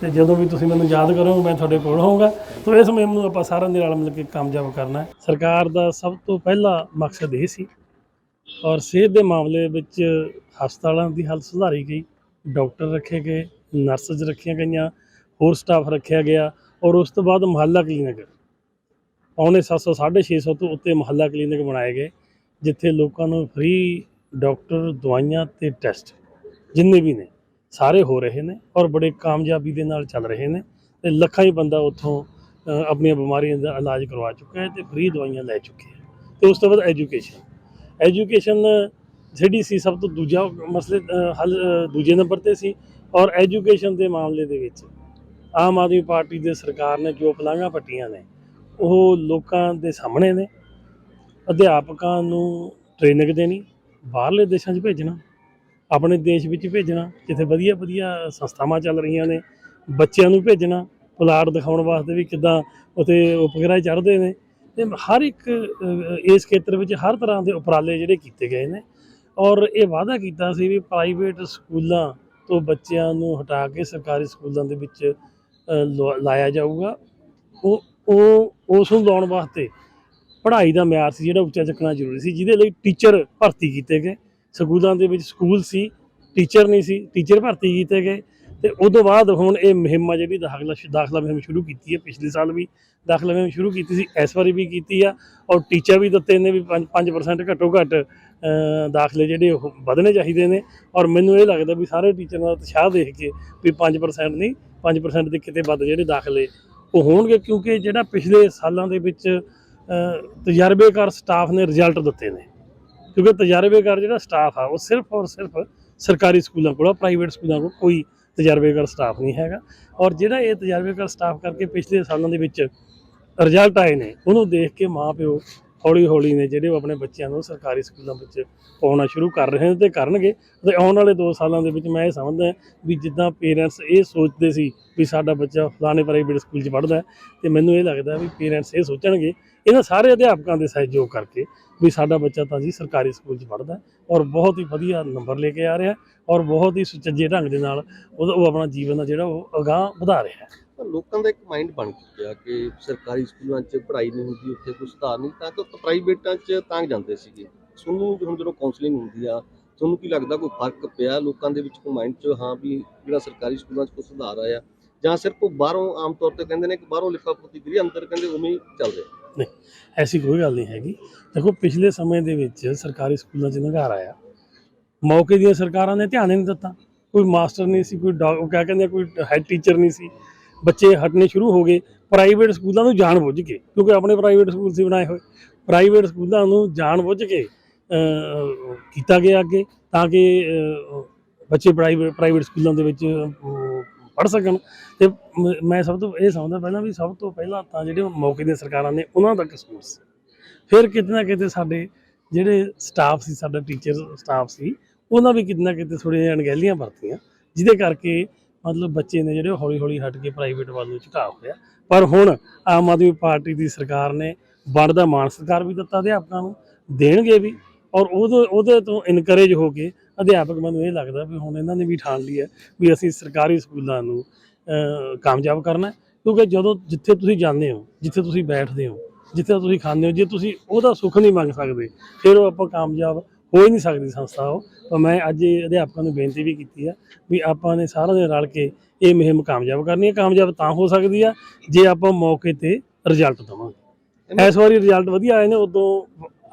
ਤੇ ਜਦੋਂ ਵੀ ਤੁਸੀਂ ਮੈਨੂੰ ਯਾਦ ਕਰੋਗੇ, ਮੈਂ ਤੁਹਾਡੇ ਕੋਲ ਹੋਊਂਗਾ। ਸੋ ਇਸ ਮੁਹਿੰਮ ਨੂੰ ਆਪਾਂ ਸਾਰਿਆਂ ਦੇ ਨਾਲ ਮਿਲ ਕੇ ਕਾਮਯਾਬ ਕਰਨਾ ਹੈ। ਸਰਕਾਰ ਦਾ ਸਭ ਤੋਂ ਪਹਿਲਾ ਮਕਸਦ ਇਹ ਸੀ ਔਰ ਸਿਹਤ ਦੇ ਮਾਮਲੇ ਵਿੱਚ ਹਸਪਤਾਲਾਂ ਦੀ ਹਾਲਤ ਸੁਧਾਰੀ ਗਈ। ਡਾਕਟਰ ਰੱਖੇ ਗਏ, ਨਰਸਜ਼ ਰੱਖੀਆਂ ਗਈਆਂ, ਹੋਰ ਸਟਾਫ ਰੱਖਿਆ ਗਿਆ ਔਰ ਉਸ ਤੋਂ ਬਾਅਦ ਮੁਹੱਲਾ ਕਲੀਨਿਕ। ਪੌਣੇ 700 650 ਤੋਂ ਉੱਤੇ ਮੁਹੱਲਾ ਕਲੀਨਿਕ ਬਣਾਏ ਗਏ, ਜਿੱਥੇ ਲੋਕਾਂ ਨੂੰ ਫ੍ਰੀ ਡਾਕਟਰ ਦਵਾਈਆਂ ਤੇ ਟੈਸਟ ਜਿੰਨੇ ਵੀ ਨੇ, ਸਾਰੇ ਹੋ ਰਹੇ ਨੇ ਔਰ ਬੜੇ ਕਾਮਯਾਬੀ ਦੇ ਨਾਲ ਚੱਲ ਰਹੇ ਨੇ ਤੇ ਲੱਖਾਂ ਹੀ ਬੰਦਾ ਉੱਥੋਂ ਆਪਣੀਆਂ ਬਿਮਾਰੀਆਂ ਦਾ ਇਲਾਜ ਕਰਵਾ ਚੁੱਕਾ ਹੈ ਤੇ ਫ੍ਰੀ ਦਵਾਈਆਂ ਲੈ ਚੁੱਕੇ ਹੈ। ਤੇ ਉਸ ਤੋਂ ਬਾਅਦ ਐਜੂਕੇਸ਼ਨ। ਐਜੂਕੇਸ਼ਨ ਜਿਹੜੀ ਸੀ ਸਭ ਤੋਂ ਦੂਜਾ ਮਸਲੇ ਹੱਲ ਦੂਜੇ ਨੰਬਰ ਤੇ ਸੀ ਔਰ ਐਜੂਕੇਸ਼ਨ ਦੇ ਮਾਮਲੇ ਦੇ ਵਿੱਚ ਆਮ ਆਦਮੀ ਪਾਰਟੀ ਦੇ ਸਰਕਾਰ ਨੇ ਜੋ ਪਲਾਂਘਾਂ ਪੱਟੀਆਂ ਨੇ, ਉਹ ਲੋਕਾਂ ਦੇ ਸਾਹਮਣੇ ਨੇ। ਅਧਿਆਪਕਾਂ ਨੂੰ ਟ੍ਰੇਨਿੰਗ ਦੇਣੀ ਬਾਹਰਲੇ ਦੇਸ਼ਾਂ 'ਚ ਭੇਜਣਾ ਆਪਣੇ ਦੇਸ਼ ਵਿੱਚ ਭੇਜਣਾ ਜਿੱਥੇ ਵਧੀਆ ਵਧੀਆ ਸੰਸਥਾਵਾਂ ਚੱਲ ਰਹੀਆਂ ਨੇ ਬੱਚਿਆਂ ਨੂੰ ਭੇਜਣਾ ਪਲਾਟ ਦਿਖਾਉਣ ਵਾਸਤੇ ਵੀ ਕਿੱਦਾਂ ਉਤੇ ਉਪਗ੍ਰਹਿ ਚੜ੍ਹਦੇ ਨੇ ਤੇ ਹਰ ਇੱਕ ਇਸ ਖੇਤਰ ਵਿੱਚ ਹਰ ਤਰ੍ਹਾਂ ਦੇ ਉਪਰਾਲੇ ਜਿਹੜੇ ਕੀਤੇ ਗਏ ਨੇ ਔਰ ਇਹ ਵਾਅਦਾ ਕੀਤਾ ਸੀ ਵੀ ਪ੍ਰਾਈਵੇਟ ਸਕੂਲਾਂ ਤੋਂ ਬੱਚਿਆਂ ਨੂੰ ਹਟਾ ਕੇ ਸਰਕਾਰੀ ਸਕੂਲਾਂ ਦੇ ਵਿੱਚ ਅ, ਲਾਇਆ ਜਾਊਗਾ ਉਹ ਉਹ ਉਸ ਨੂੰ ਲਾਉਣ ਵਾਸਤੇ ਪੜ੍ਹਾਈ ਦਾ ਮਿਆਰ ਸੀ ਜਿਹੜਾ ਉੱਚਾ ਚੱਕਣਾ ਜ਼ਰੂਰੀ ਸੀ, ਜਿਹਦੇ ਲਈ ਟੀਚਰ ਭਰਤੀ ਕੀਤੇ ਗਏ। ਸਕੂਲਾਂ ਦੇ ਵਿੱਚ ਸਕੂਲ ਸੀ ਟੀਚਰ ਨਹੀਂ ਸੀ ਟੀਚਰ ਭਰਤੀ ਕੀਤੇ ਗਏ। ਤੇ ਉਦੋਂ ਬਾਅਦ ਹੁਣ ਇਹ ਮੁਹਿੰਮ ਆ ਜਿਹੜੀ ਦਾਖਲਾ ਦਾਖਲਾ ਮੁਹਿੰਮ ਸ਼ੁਰੂ ਕੀਤੀ ਹੈ ਪਿਛਲੇ ਸਾਲ ਵੀ ਦਾਖਲਾ ਮੁਹਿੰਮ ਸ਼ੁਰੂ ਕੀਤੀ ਸੀ, ਇਸ ਵਾਰੀ ਵੀ ਕੀਤੀ ਆ। ਔਰ ਟੀਚਰ ਵੀ ਦਿੱਤੇ ਨੇ ਵੀ 5% ਘੱਟੋ ਘੱਟ ਦਾਖਲੇ ਜਿਹੜੇ ਉਹ ਵਧਣੇ ਚਾਹੀਦੇ ਨੇ। ਔਰ ਮੈਨੂੰ ਇਹ ਲੱਗਦਾ ਵੀ ਸਾਰੇ ਟੀਚਰਾਂ ਦਾ ਉਤਸ਼ਾਹ ਦੇਖ ਕੇ ਵੀ 5% ਨਹੀਂ 5% ਦੇ ਕਿਤੇ ਵੱਧ ਜਿਹੜੇ ਦਾਖਲੇ ਉਹ ਹੋਣਗੇ। ਕਿਉਂਕਿ ਜਿਹੜਾ ਪਿਛਲੇ ਸਾਲਾਂ ਦੇ ਵਿੱਚ ਤਜਰਬੇਕਾਰ ਸਟਾਫ ਨੇ ਰਿਜ਼ਲਟ ਦਿੱਤੇ ਨੇ। ਕਿਉਂਕਿ ਤਜਰਬੇਕਾਰ ਜਿਹੜਾ ਸਟਾਫ ਆ, ਉਹ ਸਿਰਫ ਔਰ ਸਿਰਫ ਸਰਕਾਰੀ ਸਕੂਲਾਂ ਕੋਲ ਪ੍ਰਾਈਵੇਟ ਸਕੂਲਾਂ ਕੋਲ ਕੋਈ ਤਜਰਬੇਕਾਰ ਸਟਾਫ ਨਹੀਂ ਹੈਗਾ। ਔਰ ਜਿਹੜਾ ਇਹ ਤਜਰਬੇਕਾਰ ਸਟਾਫ ਕਰਕੇ ਪਿਛਲੇ ਸਾਲਾਂ ਦੇ ਵਿੱਚ ਰਿਜ਼ਲਟ ਆਏ ਨੇ, ਉਹਨੂੰ ਦੇਖ ਕੇ ਮਾਪਿਓ ਹੌਲੀ ਹੌਲੀ ਨੇ ਜਿਹੜੇ ਉਹ ਆਪਣੇ ਬੱਚਿਆਂ ਨੂੰ ਸਰਕਾਰੀ ਸਕੂਲਾਂ ਵਿੱਚ ਪਾਉਣਾ ਸ਼ੁਰੂ ਕਰ ਰਹੇ ਨੇ ਤੇ ਕਰਨਗੇ ਤੇ ਆਉਣ ਵਾਲੇ 2 ਸਾਲਾਂ ਦੇ ਵਿੱਚ ਮੈਂ ਇਹ ਸਮਝਦਾ ਵੀ ਜਿੱਦਾਂ ਪੇਰੈਂਟਸ ਇਹ ਸੋਚਦੇ ਸੀ ਵੀ ਸਾਡਾ ਬੱਚਾ ਫਲਾਣੇ ਪ੍ਰਾਈਵੇਟ ਸਕੂਲ 'ਚ ਪੜ੍ਹਦਾ ਹੈ ਤੇ ਮੈਨੂੰ ਇਹ ਲੱਗਦਾ ਵੀ ਪੇਰੈਂਟਸ ਇਹ ਸੋਚਣਗੇ, ਇਹਨਾਂ ਸਾਰੇ ਅਧਿਆਪਕਾਂ ਦੇ ਸਹਿਯੋਗ ਕਰਕੇ ਵੀ ਸਾਡਾ ਬੱਚਾ ਤਾਂ ਜੀ ਸਰਕਾਰੀ ਸਕੂਲ 'ਚ ਪੜ੍ਹਦਾ ਔਰ ਬਹੁਤ ਹੀ ਵਧੀਆ ਨੰਬਰ ਲੈ ਕੇ ਆ ਰਿਹਾ ਔਰ ਬਹੁਤ ਹੀ ਸੁਚੱਜੇ ਢੰਗ ਦੇ ਨਾਲ ਉਹਦਾ, ਉਹ ਆਪਣਾ ਜੀਵਨ ਦਾ ਜਿਹੜਾ ਉਹ ਅਗਾਂਹ ਵਧਾ ਰਿਹਾ ਹੈ। ਤਾਂ ਲੋਕਾਂ ਦਾ ਇੱਕ ਮਾਈਂਡ ਬਣ ਚੁੱਕਿਆ ਕਿ ਸਰਕਾਰੀ ਸਕੂਲਾਂ 'ਚ ਪੜ੍ਹਾਈ ਨਹੀਂ ਹੁੰਦੀ, ਉੱਥੇ ਕੋਈ ਸੁਧਾਰ ਨਹੀਂ, ਤਾਂ ਕਿ ਪ੍ਰਾਈਵੇਟਾਂ 'ਚ ਤਾਂ ਜਾਂਦੇ ਸੀਗੇ। ਤੁਹਾਨੂੰ ਹੁਣ ਜਦੋਂ ਕਾਉਂਸਲਿੰਗ ਹੁੰਦੀ ਆ, ਤੁਹਾਨੂੰ ਕੀ ਲੱਗਦਾ ਕੋਈ ਫ਼ਰਕ ਪਿਆ ਲੋਕਾਂ ਦੇ ਵਿੱਚ ਕੋਈ ਮਾਈਂਡ 'ਚ ਹਾਂ ਵੀ ਜਿਹੜਾ ਸਰਕਾਰੀ ਸਕੂਲਾਂ 'ਚ ਕੋਈ ਸੁਧਾਰ ਆਇਆ? ਜਾਂ ਸਿਰਫ ਉਹ ਬਾਹਰੋਂ ਆਮ ਤੌਰ ਤੇ ਕਹਿੰਦੇ ਨੇ ਕਿ ਬਾਹਰੋਂ ਲਿਖਾ ਪੋਤੀ ਗਰੀ ਅੰਦਰ ਕਹਿੰਦੇ ਉਵੇਂ ਹੀ ਚੱਲ ਰਿਹਾ? ਐਸੀ ਕੋਈ ਗੱਲ ਨਹੀਂ ਹੈਗੀ। ਦੇਖੋ, ਪਿਛਲੇ ਸਮੇਂ ਦੇ ਵਿੱਚ ਸਰਕਾਰੀ ਸਕੂਲਾਂ 'ਚ ਨਿਘਾਰ ਆਇਆ। ਮੌਕੇ ਦੀਆਂ ਸਰਕਾਰਾਂ ਨੇ ਧਿਆਨ ਹੀ ਨਹੀਂ ਦਿੱਤਾ। ਕੋਈ ਮਾਸਟਰ ਨਹੀਂ ਸੀ, ਕੋਈ ਉਹ ਕਿਆ ਕਹਿੰਦੇ ਕੋਈ ਹੈਡ ਟੀਚਰ ਨਹੀਂ ਸੀ। ਬੱਚੇ ਹਟਨੇ ਸ਼ੁਰੂ ਹੋ ਗਏ ਪ੍ਰਾਈਵੇਟ ਸਕੂਲਾਂ ਨੂੰ ਜਾਣ ਬੁੱਝ ਕੇ ਕਿਉਂਕਿ ਆਪਣੇ ਪ੍ਰਾਈਵੇਟ ਸਕੂਲ ਸੀ ਬਣਾਏ ਹੋਏ। ਪ੍ਰਾਈਵੇਟ ਸਕੂਲਾਂ ਨੂੰ ਜਾਣ ਬੁੱਝ ਕੇ ਕੀਤਾ ਗਿਆ ਅੱਗੇ, ਤਾਂ ਕਿ ਬੱਚੇ ਪ੍ਰਾਈਵੇਟ ਪ੍ਰਾਈਵੇਟ ਸਕੂਲਾਂ ਦੇ ਵਿੱਚ ਪੜ੍ਹ ਸਕਣ। ਤੇ ਮ- ਮੈਂ ਸਭ ਤੋਂ ਇਹ ਸਮਝਦਾ ਪਹਿਲਾਂ ਵੀ ਸਭ ਤੋਂ ਪਹਿਲਾਂ ਤਾਂ ਜਿਹੜੇ ਮੌਕੇ ਦੀਆਂ ਸਰਕਾਰਾਂ ਨੇ, ਉਹਨਾਂ ਦਾ ਕਸੂਰ ਸੀ। ਫਿਰ ਕਿਤੇ ਨਾ ਕਿਤੇ ਸਾਡੇ ਜਿਹੜੇ ਸਟਾਫ ਸੀ, ਸਾਡਾ ਟੀਚਰ ਸਟਾਫ ਸੀ, ਉਹਨਾਂ ਵੀ ਕਿਤੇ ਨਾ ਕਿਤੇ ਥੋੜ੍ਹੀਆਂ ਅਣਗਹਿਲੀਆਂ ਵਰਤੀਆਂ, ਜਿਹਦੇ ਕਰਕੇ ਮਤਲਬ ਬੱਚੇ ਨੇ ਜਿਹੜੇ ਉਹ ਹੌਲੀ ਹੌਲੀ ਹਟ ਕੇ ਪ੍ਰਾਈਵੇਟ ਵੱਲ ਨੂੰ ਝੁਕਾਅ ਹੋਇਆ। ਪਰ ਹੁਣ ਆਮ ਆਦਮੀ ਪਾਰਟੀ ਦੀ ਸਰਕਾਰ ਨੇ ਬਣਦਾ ਮਾਣ ਸਤਿਕਾਰ ਵੀ ਦਿੱਤਾ ਅਧਿਆਪਕਾਂ ਨੂੰ, ਦੇਣਗੇ ਵੀ। ਔਰ ਉਹਦੇ ਉਹਦੇ ਤੋਂ ਇਨਕਰੇਜ ਹੋ ਕੇ ਅਧਿਆਪਕ ਮੈਨੂੰ ਇਹ ਲੱਗਦਾ ਵੀ ਹੁਣ ਇਹਨਾਂ ਨੇ ਵੀ ਠਾਣ ਲਈ ਹੈ ਵੀ ਅਸੀਂ ਸਰਕਾਰੀ ਸਕੂਲਾਂ ਨੂੰ ਕਾਮਯਾਬ ਕਰਨਾ ਕਿਉਂਕਿ ਜਦੋਂ ਜਿੱਥੇ ਤੁਸੀਂ ਜਾਂਦੇ ਹੋ, ਜਿੱਥੇ ਤੁਸੀਂ ਬੈਠਦੇ ਹੋ, ਜਿੱਥੇ ਤੁਸੀਂ ਖਾਂਦੇ ਹੋ, ਜੇ ਤੁਸੀਂ ਉਹਦਾ ਸੁੱਖ ਨਹੀਂ ਮੰਗ ਸਕਦੇ, ਫਿਰ ਉਹ ਆਪਾਂ ਕਾਮਯਾਬ ਹੋ ਹੀ ਨਹੀਂ ਸਕਦੀ ਸੰਸਥਾ ਉਹ। ਤਾਂ ਮੈਂ ਅੱਜ ਅਧਿਆਪਕਾਂ ਨੂੰ ਬੇਨਤੀ ਵੀ ਕੀਤੀ ਹੈ ਵੀ ਆਪਾਂ ਨੇ ਸਾਰਿਆਂ ਨੇ ਰਲ ਕੇ ਇਹ ਮੁਹਿੰਮ ਕਾਮਯਾਬ ਕਰਨੀ ਹੈ ਕਾਮਯਾਬ ਤਾਂ ਹੋ ਸਕਦੀ ਆ ਜੇ ਆਪਾਂ ਮੌਕੇ ਤੇ ਰਿਜ਼ਲਟ ਦਵਾਂਗੇ। ਇਸ ਵਾਰੀ ਰਿਜ਼ਲਟ ਵਧੀਆ ਆਏ ਨੇ ਉਦੋਂ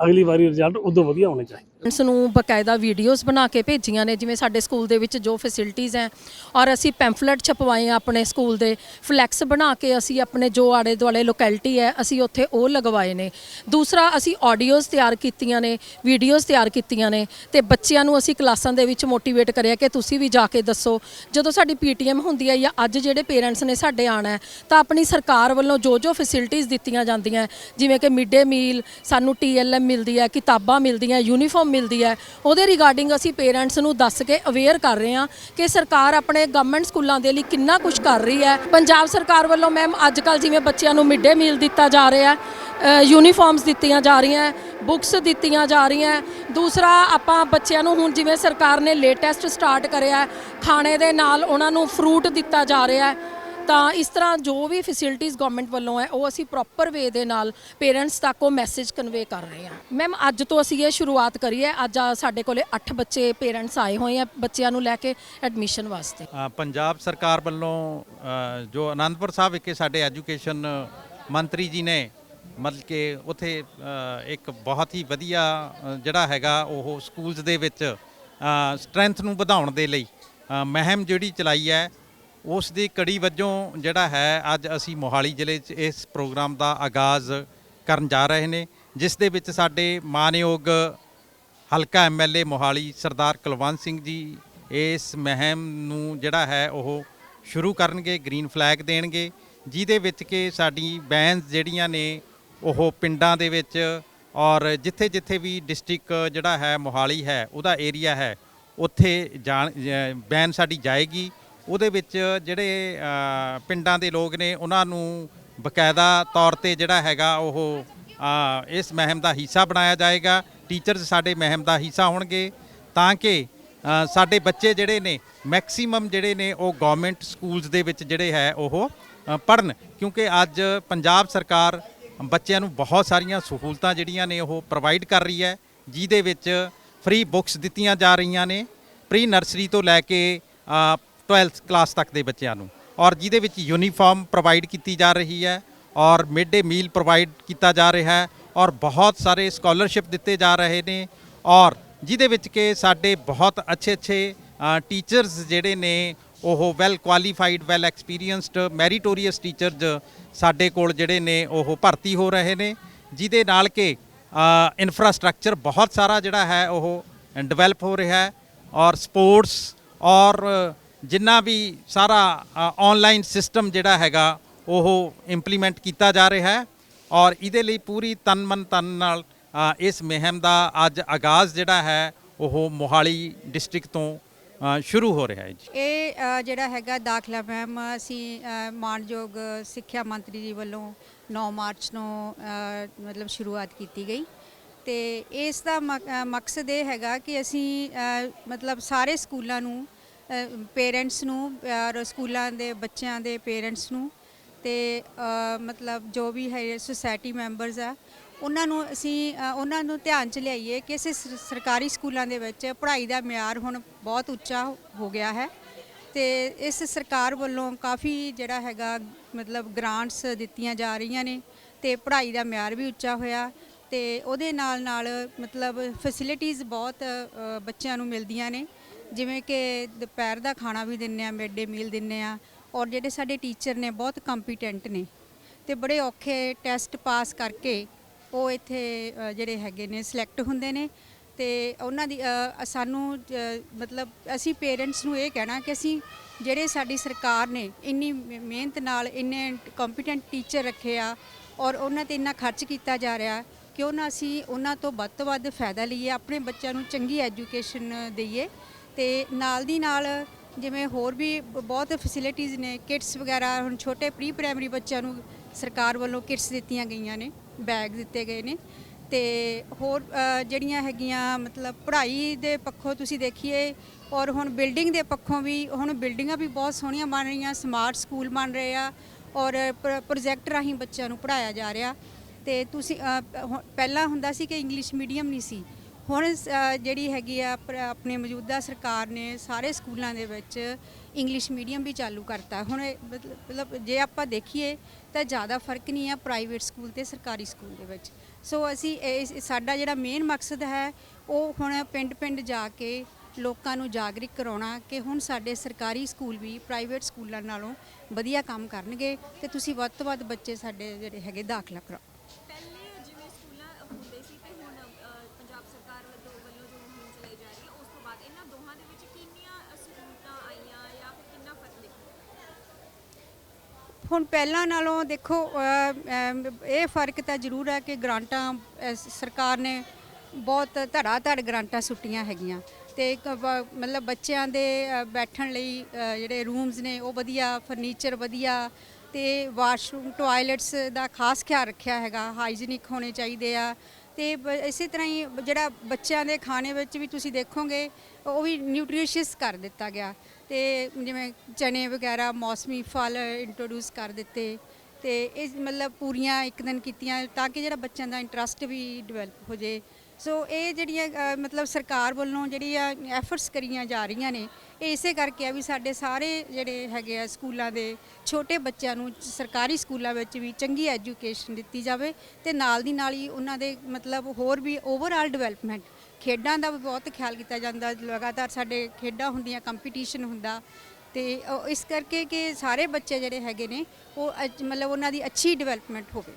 ਅਗਲੀ ਵਾਰੀ ਰਿਜ਼ਲਟ ਉਦੋਂ ਵਧੀਆ ਹੋਣੇ ਚਾਹੀਦੇ। ਇਸ ਨੂੰ ਬਕਾਇਦਾ ਵੀਡੀਓਜ਼ ਬਣਾ ਕੇ ਭੇਜੀਆਂ ਨੇ, ਜਿਵੇਂ ਸਾਡੇ ਸਕੂਲ ਦੇ ਵਿੱਚ ਜੋ ਫੈਸਿਲਿਟੀਆਂ ਹੈ, ਔਰ ਅਸੀਂ ਪੈਂਫਲੇਟ ਛਪਵਾਏ ਆ ਆਪਣੇ ਸਕੂਲ ਦੇ ਫਲੈਕਸ ਬਣਾ ਕੇ ਅਸੀਂ ਆਪਣੇ ਜੋ ਆੜੇ ਦੁਆਲੇ ਲੋਕੈਲਿਟੀ ਹੈ, ਅਸੀਂ ਉੱਥੇ ਉਹ ਲਗਵਾਏ ਨੇ। ਦੂਸਰਾ, ਅਸੀਂ ਆਡੀਓਜ਼ ਤਿਆਰ ਕੀਤੀਆਂ ਨੇ ਵੀਡੀਓਜ਼ ਤਿਆਰ ਕੀਤੀਆਂ ਨੇ, ਤੇ ਬੱਚਿਆਂ ਨੂੰ ਅਸੀਂ ਕਲਾਸਾਂ ਦੇ ਵਿੱਚ ਮੋਟੀਵੇਟ ਕਰਿਆ ਕਿ ਤੁਸੀਂ ਵੀ ਜਾ ਕੇ ਦੱਸੋ। ਜਦੋਂ ਸਾਡੀ ਪੀਟੀਐਮ ਹੁੰਦੀ ਹੈ ਜਾਂ ਅੱਜ ਜਿਹੜੇ ਪੇਰੈਂਟਸ ਨੇ ਸਾਡੇ ਆਣਾ ਤਾਂ ਆਪਣੀ ਸਰਕਾਰ ਵੱਲੋਂ ਜੋ ਜੋ ਫੈਸਿਲਿਟੀਆਂ ਦਿੱਤੀਆਂ ਜਾਂਦੀਆਂ ਜਿਵੇਂ ਕਿ ਮਿਡ ਡੇ ਮੀਲ ਸਾਨੂੰ ਟੀਐਲਐਮ ਮਿਲਦੀ ਹੈ, ਕਿਤਾਬਾਂ ਮਿਲਦੀਆਂ ਯੂਨੀਫਾਰਮ ਮਿਲਦੀ ਹੈ। ਉਹਦੇ ਰਿਗਾਰਡਿੰਗ ਅਸੀਂ ਪੇਰੈਂਟਸ ਨੂੰ ਦੱਸ ਕੇ ਅਵੇਅਰ ਕਰ ਰਹੇ ਹਾਂ ਕਿ ਸਰਕਾਰ ਆਪਣੇ ਗਵਰਨਮੈਂਟ ਸਕੂਲਾਂ ਦੇ ਲਈ ਕਿੰਨਾ ਕੁਝ ਕਰ ਰਹੀ ਹੈ। ਪੰਜਾਬ ਸਰਕਾਰ ਵੱਲੋਂ ਮੈਮ ਅੱਜ ਕੱਲ ਜਿਵੇਂ ਬੱਚਿਆਂ ਨੂੰ ਮਿਡ ਡੇ ਮੀਲ ਦਿੱਤਾ ਜਾ ਰਿਹਾ ਹੈ ਯੂਨੀਫਾਰਮਸ ਦਿੱਤੀਆਂ ਜਾ ਰਹੀਆਂ ਬੁੱਕਸ ਦਿੱਤੀਆਂ ਜਾ ਰਹੀਆਂ ਦੂਸਰਾ, ਆਪਾਂ ਬੱਚਿਆਂ ਨੂੰ ਹੁਣ ਜਿਵੇਂ ਸਰਕਾਰ ਨੇ ਲੇਟੈਸਟ ਸਟਾਰਟ ਕਰਿਆ ਖਾਣੇ ਦੇ ਨਾਲ ਉਹਨਾਂ ਨੂੰ ਫਰੂਟ ਦਿੱਤਾ ਜਾ ਰਿਹਾ ਹੈ। ਤਾਂ ਇਸ ਤਰ੍ਹਾਂ ਜੋ ਵੀ ਫੈਸਿਲਿਟੀਆਂ ਗਵਰਨਮੈਂਟ ਵੱਲੋਂ ਹੈ, ਉਹ ਅਸੀਂ ਪ੍ਰੋਪਰ ਵੇ ਦੇ ਨਾਲ ਪੇਰੈਂਟਸ ਤੱਕ ਉਹ ਮੈਸੇਜ ਕਨਵੇ ਕਰ ਰਹੇ ਹਾਂ। ਮੈਮ ਅੱਜ ਤੋਂ ਅਸੀਂ ਇਹ ਸ਼ੁਰੂਆਤ ਕਰੀ ਹੈ। ਅੱਜ ਸਾਡੇ ਕੋਲੇ 8 ਬੱਚੇ ਪੇਰੈਂਟਸ ਆਏ ਹੋਏ ਆ, ਬੱਚਿਆਂ ਨੂੰ ਲੈ ਕੇ ਐਡਮਿਸ਼ਨ ਵਾਸਤੇ। ਪੰਜਾਬ ਸਰਕਾਰ ਵੱਲੋਂ ਜੋ ਆਨੰਦਪੁਰ ਸਾਹਿਬ ਵਿਖੇ ਸਾਡੇ ਐਜੂਕੇਸ਼ਨ ਮੰਤਰੀ ਜੀ ਨੇ, ਮਤਲਬ ਕਿ ਉਥੇ ਇੱਕ ਬਹੁਤ ਹੀ ਵਧੀਆ ਜਿਹੜਾ ਹੈਗਾ ਉਹ ਸਕੂਲਸ ਦੇ ਵਿੱਚ ਸਟਰੈਂਥ ਨੂੰ ਵਧਾਉਣ ਦੇ ਲਈ ਮਹਿਮ ਜਿਹੜੀ ਚਲਾਈ ਹੈ ਉਸ ਦੀ ਕੜੀ ਵਜੋਂ ਜਿਹੜਾ ਹੈ, ਅੱਜ ਅਸੀਂ ਮੋਹਾਲੀ ਜ਼ਿਲ੍ਹੇ 'ਚ ਇਸ ਪ੍ਰੋਗਰਾਮ ਦਾ ਆਗਾਜ਼ ਕਰਨ ਜਾ ਰਹੇ ਨੇ, ਜਿਸ ਦੇ ਵਿੱਚ ਸਾਡੇ ਮਾਨਯੋਗ ਹਲਕਾ ਐਮਐਲਏ ਮੋਹਾਲੀ ਸਰਦਾਰ ਕੁਲਵੰਤ ਸਿੰਘ ਜੀ ਇਸ ਮਹਿਮ ਨੂੰ ਜਿਹੜਾ ਹੈ, ਉਹ ਸ਼ੁਰੂ ਕਰਨਗੇ, ਗ੍ਰੀਨ ਫਲੈਗ ਦੇਣਗੇ, ਜਿਹਦੇ ਵਿੱਚ ਕਿ ਸਾਡੀ ਬੈਨਸ ਜਿਹੜੀਆਂ ਨੇ, ਉਹ ਪਿੰਡਾਂ ਦੇ ਵਿੱਚ ਔਰ ਜਿੱਥੇ ਜਿੱਥੇ ਵੀ ਡਿਸਟ੍ਰਿਕਟ ਜਿਹੜਾ ਹੈ, ਮੋਹਾਲੀ ਹੈ, ਉਹਦਾ ਏਰੀਆ ਹੈ, ਉੱਥੇ ਜਾਣ ਬੈਨ ਸਾਡੀ ਜਾਏਗੀ। ਉਹਦੇ ਵਿੱਚ ਜਿਹੜੇ ਪਿੰਡਾਂ ਦੇ ਲੋਕ ਨੇ, ਉਹਨਾਂ ਨੂੰ ਬਕਾਇਦਾ ਤੌਰ ਤੇ ਜਿਹੜਾ ਹੈਗਾ ਉਹ ਇਸ ਮਹਿਮ ਦਾ ਹਿੱਸਾ ਬਣਾਇਆ ਜਾਏਗਾ। ਟੀਚਰਸ ਸਾਡੇ ਮਹਿਮ ਦਾ ਹਿੱਸਾ ਹੋਣਗੇ। ਤਾਂ ਕਿ ਸਾਡੇ ਬੱਚੇ ਜਿਹੜੇ ਨੇ ਮੈਕਸਿਮਮ ਜਿਹੜੇ ਨੇ, ਉਹ ਗਵਰਨਮੈਂਟ ਸਕੂਲਸ ਦੇ ਵਿੱਚ ਜਿਹੜੇ ਹੈ ਉਹ ਪੜਨ ਕਿਉਂਕਿ ਅੱਜ ਪੰਜਾਬ ਸਰਕਾਰ ਬੱਚਿਆਂ ਨੂੰ ਬਹੁਤ ਸਾਰੀਆਂ ਸਹੂਲਤਾਂ ਜਿਹੜੀਆਂ ਨੇ ਉਹ ਪ੍ਰੋਵਾਈਡ ਕਰ ਰਹੀ ਹੈ, ਜਿਹਦੇ ਵਿੱਚ ਫ੍ਰੀ ਬੁੱਕਸ ਦਿੱਤੀਆਂ ਜਾ ਰਹੀਆਂ ਨੇ। ਪ੍ਰੀ ਨਰਸਰੀ ਤੋਂ ਲੈ ਕੇ 12th ਕਲਾਸ ਤੱਕ ਦੇ ਬੱਚਿਆਂ ਨੂੰ। ਔਰ ਜਿਹਦੇ ਵਿੱਚ ਯੂਨੀਫਾਰਮ ਪ੍ਰੋਵਾਈਡ ਕੀਤੀ ਜਾ ਰਹੀ ਹੈ ਔਰ ਮਿਡ ਡੇ ਮੀਲ ਪ੍ਰੋਵਾਈਡ ਕੀਤਾ ਜਾ ਰਿਹਾ ਹੈ ਔਰ ਬਹੁਤ ਸਾਰੇ ਸਕਾਲਰਸ਼ਿਪ ਦਿੱਤੇ ਜਾ ਰਹੇ ਨੇ ਔਰ ਜਿਹਦੇ ਵਿੱਚ ਕਿ ਸਾਡੇ ਬਹੁਤ ਅੱਛੇ ਅੱਛੇ ਟੀਚਰਸ ਜਿਹੜੇ ਨੇ, ਉਹ well qualified well experienced meritorious teachers ਸਾਡੇ ਕੋਲ ਜਿਹੜੇ ਨੇ, ਉਹ ਭਰਤੀ ਹੋ ਰਹੇ ਨੇ, ਜਿਹਦੇ ਨਾਲ ਕਿ ਇਨਫਰਾਸਟ੍ਰਕਚਰ ਬਹੁਤ ਸਾਰਾ ਜਿਹੜਾ ਹੈ ਉਹ ਡਿਵੈਲਪ ਹੋ ਰਿਹਾ ਹੈ ਔਰ ਸਪੋਰਟਸ ਔਰ ਜਿੰਨਾ ਵੀ ਸਾਰਾ ਆਨਲਾਈਨ ਸਿਸਟਮ ਜਿਹੜਾ ਹੈਗਾ ਉਹ ਇੰਪਲੀਮੈਂਟ ਕੀਤਾ ਜਾ ਰਿਹਾ ਹੈ ਔਰ ਇਹਦੇ ਲਈ ਪੂਰੀ ਤਨ ਮਨ ਤਨ ਨਾਲ ਇਸ ਮੁਹਿੰਮ ਦਾ ਅੱਜ ਆਗਾਜ਼ ਜਿਹੜਾ ਹੈ ਉਹ ਮੋਹਾਲੀ ਡਿਸਟ੍ਰਿਕਟ ਤੋਂ ਸ਼ੁਰੂ ਹੋ ਰਿਹਾ ਹੈ ਜੀ। ਇਹ ਜਿਹੜਾ ਹੈਗਾ ਦਾਖਲਾ ਮਹਿਮ ਅਸੀਂ ਅ, ਮਾਣਯੋਗ ਸਿੱਖਿਆ ਮੰਤਰੀ ਜੀ ਵੱਲੋਂ 9 ਮਾਰਚ ਨੂੰ ਮਤਲਬ ਸ਼ੁਰੂਆਤ ਕੀਤੀ ਗਈ। ਤੇ ਇਸ ਦਾ ਮਕ- ਮਕਸਦ ਇਹ ਹੈਗਾ ਕਿ ਅਸੀਂ ਮਤਲਬ ਸਾਰੇ ਸਕੂਲਾਂ ਨੂੰ ਪੇਰੈਂਟਸ ਨੂੰ ਔਰ ਸਕੂਲਾਂ ਦੇ ਬੱਚਿਆਂ ਦੇ ਪੇਰੈਂਟਸ ਨੂੰ ਤੇ ਅ, ਮਤਲਬ ਜੋ ਵੀ ਹੈ ਸੁਸਾਇਟੀ ਮੈਂਬਰਸ ਆ ਉਹਨਾਂ ਨੂੰ ਅਸੀਂ ਅ, ਉਹਨਾਂ ਨੂੰ ਧਿਆਨ ਚ ਲਿਆਈਏ ਕਿ ਇਸ ਸ- ਸਰਕਾਰੀ ਸਕੂਲਾਂ ਦੇ ਵਿੱਚ ਪੜ੍ਹਾਈ ਦਾ ਮਿਆਰ ਹੁਣ ਬਹੁਤ ਉੱਚਾ ਹੋ ਗਿਆ ਹੈ ਤੇ ਇਸ ਸਰਕਾਰ ਵੱਲੋਂ ਕਾਫੀ ਜਿਹੜਾ ਹੈਗਾ ਮਤਲਬ ਗ੍ਰਾਂਟਸ ਦਿੱਤੀਆਂ ਜਾ ਰਹੀਆਂ ਨੇ ਤੇ ਪੜ੍ਹਾਈ ਦਾ ਮਿਆਰ ਵੀ ਉੱਚਾ ਹੋਇਆ ਤੇ ਉਹਦੇ ਨਾਲ ਨਾਲ ਮਤਲਬ ਫੈਸਿਲਿਟੀਆਂ ਬਹੁਤ ਅ, ਬੱਚਿਆਂ ਨੂੰ ਮਿਲਦੀਆਂ ਨੇ। ਜਿਵੇਂ ਕਿ ਦੁਪਹਿਰ ਦਾ ਖਾਣਾ ਵੀ ਦਿੰਨੇ ਆ ਮਿਡ ਡੇ ਮੀਲ ਦਿੰਨੇ ਆ ਔਰ ਜਿਹੜੇ ਸਾਡੇ ਟੀਚਰ ਨੇ ਬਹੁਤ ਕੰਪੀਟੈਂਟ ਨੇ ਤੇ ਬੜੇ ਔਖੇ ਟੈਸਟ ਪਾਸ ਕਰਕੇ ਉਹ ਇੱਥੇ ਅ, ਜਿਹੜੇ ਹੈਗੇ ਨੇ ਸਿਲੈਕਟ ਹੁੰਦੇ ਨੇ ਤੇ ਉਹਨਾਂ ਦੀ ਅ, ਸਾਨੂੰ ਜ- ਮਤਲਬ ਅਸੀਂ ਪੇਰੈਂਟਸ ਨੂੰ ਇਹ ਕਹਿਣਾ ਕਿ ਅਸੀਂ ਜਿਹੜੇ ਸਾਡੀ ਸਰਕਾਰ ਨੇ ਇੰਨੀ ਮਿ- ਮਿਹਨਤ ਨਾਲ ਇੰਨੇ ਕੰਪੀਟੈਂਟ ਟੀਚਰ ਰੱਖੇ ਆ ਔਰ ਉਹਨਾਂ ਤੇ ਇੰਨਾ ਖਰਚ ਕੀਤਾ ਜਾ ਰਿਹਾ ਕਿਉਂ ਨਾ ਅਸੀਂ ਉਹਨਾਂ ਤੋਂ ਵੱਧ ਤੋਂ ਵੱਧ ਫਾਇਦਾ ਲਈਏ ਆਪਣੇ ਬੱਚਿਆਂ ਨੂੰ ਚੰਗੀ ਐਜੂਕੇਸ਼ਨ ਦਈਏ ਤੇ ਨਾਲ ਦੀ ਨਾਲ ਜਿਵੇਂ ਹੋਰ ਵੀ ਬ- ਬਹੁਤ ਫੈਸਿਲਿਟੀਆਂ ਨੇ ਕਿਟਸ ਵਗੈਰਾ, ਹੁਣ ਛੋਟੇ ਪ੍ਰੀ ਪ੍ਰਾਇਮਰੀ ਬੱਚਿਆਂ ਨੂੰ ਸਰਕਾਰ ਵੱਲੋਂ ਕਿਟਸ ਦਿੱਤੀਆਂ ਗਈਆਂ ਨੇ ਬੈਗ ਦਿੱਤੇ ਗਏ ਨੇ ਤੇ ਹੋਰ ਜਿਹੜੀਆਂ ਹੈਗੀਆਂ ਮਤਲਬ ਪੜ੍ਹਾਈ ਦੇ ਪੱਖੋਂ ਤੁਸੀਂ ਦੇਖੀਏ ਔਰ ਹੁਣ ਬਿਲਡਿੰਗ ਦੇ ਪੱਖੋਂ ਵੀ, ਹੁਣ ਬਿਲਡਿੰਗਾਂ ਵੀ ਬਹੁਤ ਸੋਹਣੀਆਂ ਬਣ ਰਹੀਆਂ ਸਮਾਰਟ ਸਕੂਲ ਬਣ ਰਹੇ ਆ ਔਰ ਪ- ਪ੍ਰੋਜੈਕਟ ਰਾਹੀਂ ਬੱਚਿਆਂ ਨੂੰ ਪੜ੍ਹਾਇਆ ਜਾ ਰਿਹਾ ਤੇ ਤੁਸੀਂ ਪਹਿਲਾਂ ਹੁੰਦਾ ਸੀ ਕਿ ਇੰਗਲਿਸ਼ ਮੀਡੀਅਮ ਨਹੀਂ ਸੀ ਹੁਣ ਅ, ਜਿਹੜੀ ਹੈਗੀ ਆ ਪਰ- ਆਪਣੇ ਮੌਜੂਦਾ ਸਰਕਾਰ ਨੇ ਸਾਰੇ ਸਕੂਲਾਂ ਦੇ ਵਿੱਚ ਇੰਗਲਿਸ਼ ਮੀਡੀਅਮ ਵੀ ਚਾਲੂ ਕਰਤਾ। ਹੁਣ ਇਹ ਮਤਲਬ ਮਤਲਬ ਜੇ ਆਪਾਂ ਦੇਖੀਏ ਤਾਂ ਜ਼ਿਆਦਾ ਫ਼ਰਕ ਨਹੀਂ ਆ ਪ੍ਰਾਈਵੇਟ ਸਕੂਲ ਤੇ ਸਰਕਾਰੀ ਸਕੂਲ ਦੇ ਵਿੱਚ। ਸੋ ਅਸੀਂ ਇਹ ਸਾਡਾ ਜਿਹੜਾ ਮੇਨ ਮਕਸਦ ਹੈ ਉਹ ਹੁਣ ਪਿੰਡ-ਪਿੰਡ ਜਾ ਕੇ ਲੋਕਾਂ ਨੂੰ ਜਾਗਰਿਕ ਕਰਾਉਣਾ ਕਿ ਹੁਣ ਸਾਡੇ ਸਰਕਾਰੀ ਸਕੂਲ ਵੀ ਪ੍ਰਾਈਵੇਟ ਸਕੂਲਾਂ ਨਾਲੋਂ ਵਧੀਆ ਕੰਮ ਕਰਨਗੇ ਤੇ ਤੁਸੀਂ ਵੱਧ ਤੋਂ ਵੱਧ ਬੱਚੇ ਸਾਡੇ ਜਿਹੜੇ ਹੈਗੇ ਦਾਖਲਾ ਕਰਾਓ। ਹੁਣ ਪਹਿਲਾਂ ਨਾਲੋਂ ਦੇਖੋ ਇਹ ਫ਼ਰਕ ਤਾਂ ਜ਼ਰੂਰ ਹੈ ਕਿ ਗ੍ਰਾਂਟਾਂ ਸਰਕਾਰ ਨੇ ਬਹੁਤ ਧੜਾ ਧੜ ਗ੍ਰਾਂਟਾਂ ਸੁੱਟੀਆਂ ਹੈਗੀਆਂ। ਤੇ ਇੱਕ ਮਤਲਬ ਬੱਚਿਆਂ ਦੇ ਬੈਠਣ ਲਈ ਜਿਹੜੇ ਰੂਮਸ ਨੇ, ਉਹ ਵਧੀਆ, ਫਰਨੀਚਰ ਵਧੀਆ, ਤੇ ਵਾਸ਼ਰੂਮ, ਟਾਇਲਟਸ ਦਾ ਖਾਸ ਖਿਆਲ ਰੱਖਿਆ ਹੈਗਾ, ਹਾਈਜੀਨਿਕ ਹੋਣੇ ਚਾਹੀਦੇ ਆ। ਤੇ ਬ- ਇਸੇ ਤਰ੍ਹਾਂ ਹੀ ਜਿਹੜਾ ਬੱਚਿਆਂ ਦੇ ਖਾਣੇ ਵਿੱਚ ਵੀ ਤੁਸੀਂ ਦੇਖੋਗੇ, ਉਹ ਵੀ ਨਿਊਟ੍ਰੀਸ਼ੀਅਸ ਕਰ ਦਿੱਤਾ ਗਿਆ। ਤੇ ਜਿਵੇਂ ਚਨੇ ਵਗੈਰਾ ਮੌਸਮੀ ਫਲ ਇੰਟਰੋਡਿਊਸ ਕਰ ਦਿੱਤੇ ਤੇ ਇਹ ਮਤਲਬ ਪੂਰੀਆਂ ਇੱਕ ਦਿਨ ਕੀਤੀਆਂ ਤਾਂ ਕਿ ਜਿਹੜਾ ਬੱਚਿਆਂ ਦਾ ਇੰਟਰਸਟ ਵੀ ਡਿਵੈਲਪ ਹੋ ਜੇ ਸੋ ਇਹ ਜਿਹੜੀਆਂ ਅ, ਮਤਲਬ ਸਰਕਾਰ ਵੱਲੋਂ ਜਿਹੜੀਆਂ ਐਫਰਟਸ ਕਰੀਆਂ ਜਾ ਰਹੀਆਂ ਨੇ ਇਹ ਇਸੇ ਕਰਕੇ ਆ ਵੀ ਸਾਡੇ ਸਾਰੇ ਜਿਹੜੇ ਹੈਗੇ ਆ ਸਕੂਲਾਂ ਦੇ ਛੋਟੇ ਬੱਚਿਆਂ ਨੂੰ ਸਰਕਾਰੀ ਸਕੂਲਾਂ ਵਿੱਚ ਵੀ ਚੰਗੀ ਐਜੂਕੇਸ਼ਨ ਦਿੱਤੀ ਜਾਵੇ ਤੇ ਨਾਲ ਦੀ ਨਾਲ ਹੀ ਉਹਨਾਂ ਦੇ ਮਤਲਬ ਹੋਰ ਵੀ ਓਵਰਆਲ ਡਿਵੈਲਪਮੈਂਟ ਖੇਡਾਂ ਦਾ ਵੀ ਬਹੁਤ ਖਿਆਲ ਕੀਤਾ ਜਾਂਦਾ, ਲਗਾਤਾਰ ਸਾਡੇ ਖੇਡਾਂ ਹੁੰਦੀਆਂ ਕੰਪੀਟੀਸ਼ਨ ਹੁੰਦਾ। ਤੇ ਉਹ ਇਸ ਕਰਕੇ ਕਿ ਸਾਰੇ ਬੱਚੇ ਜਿਹੜੇ ਹੈਗੇ ਨੇ, ਉਹ ਅੱਜ- ਮਤਲਬ ਉਹਨਾਂ ਦੀ ਅੱਛੀ ਡਿਵੈਲਪਮੈਂਟ ਹੋਵੇ।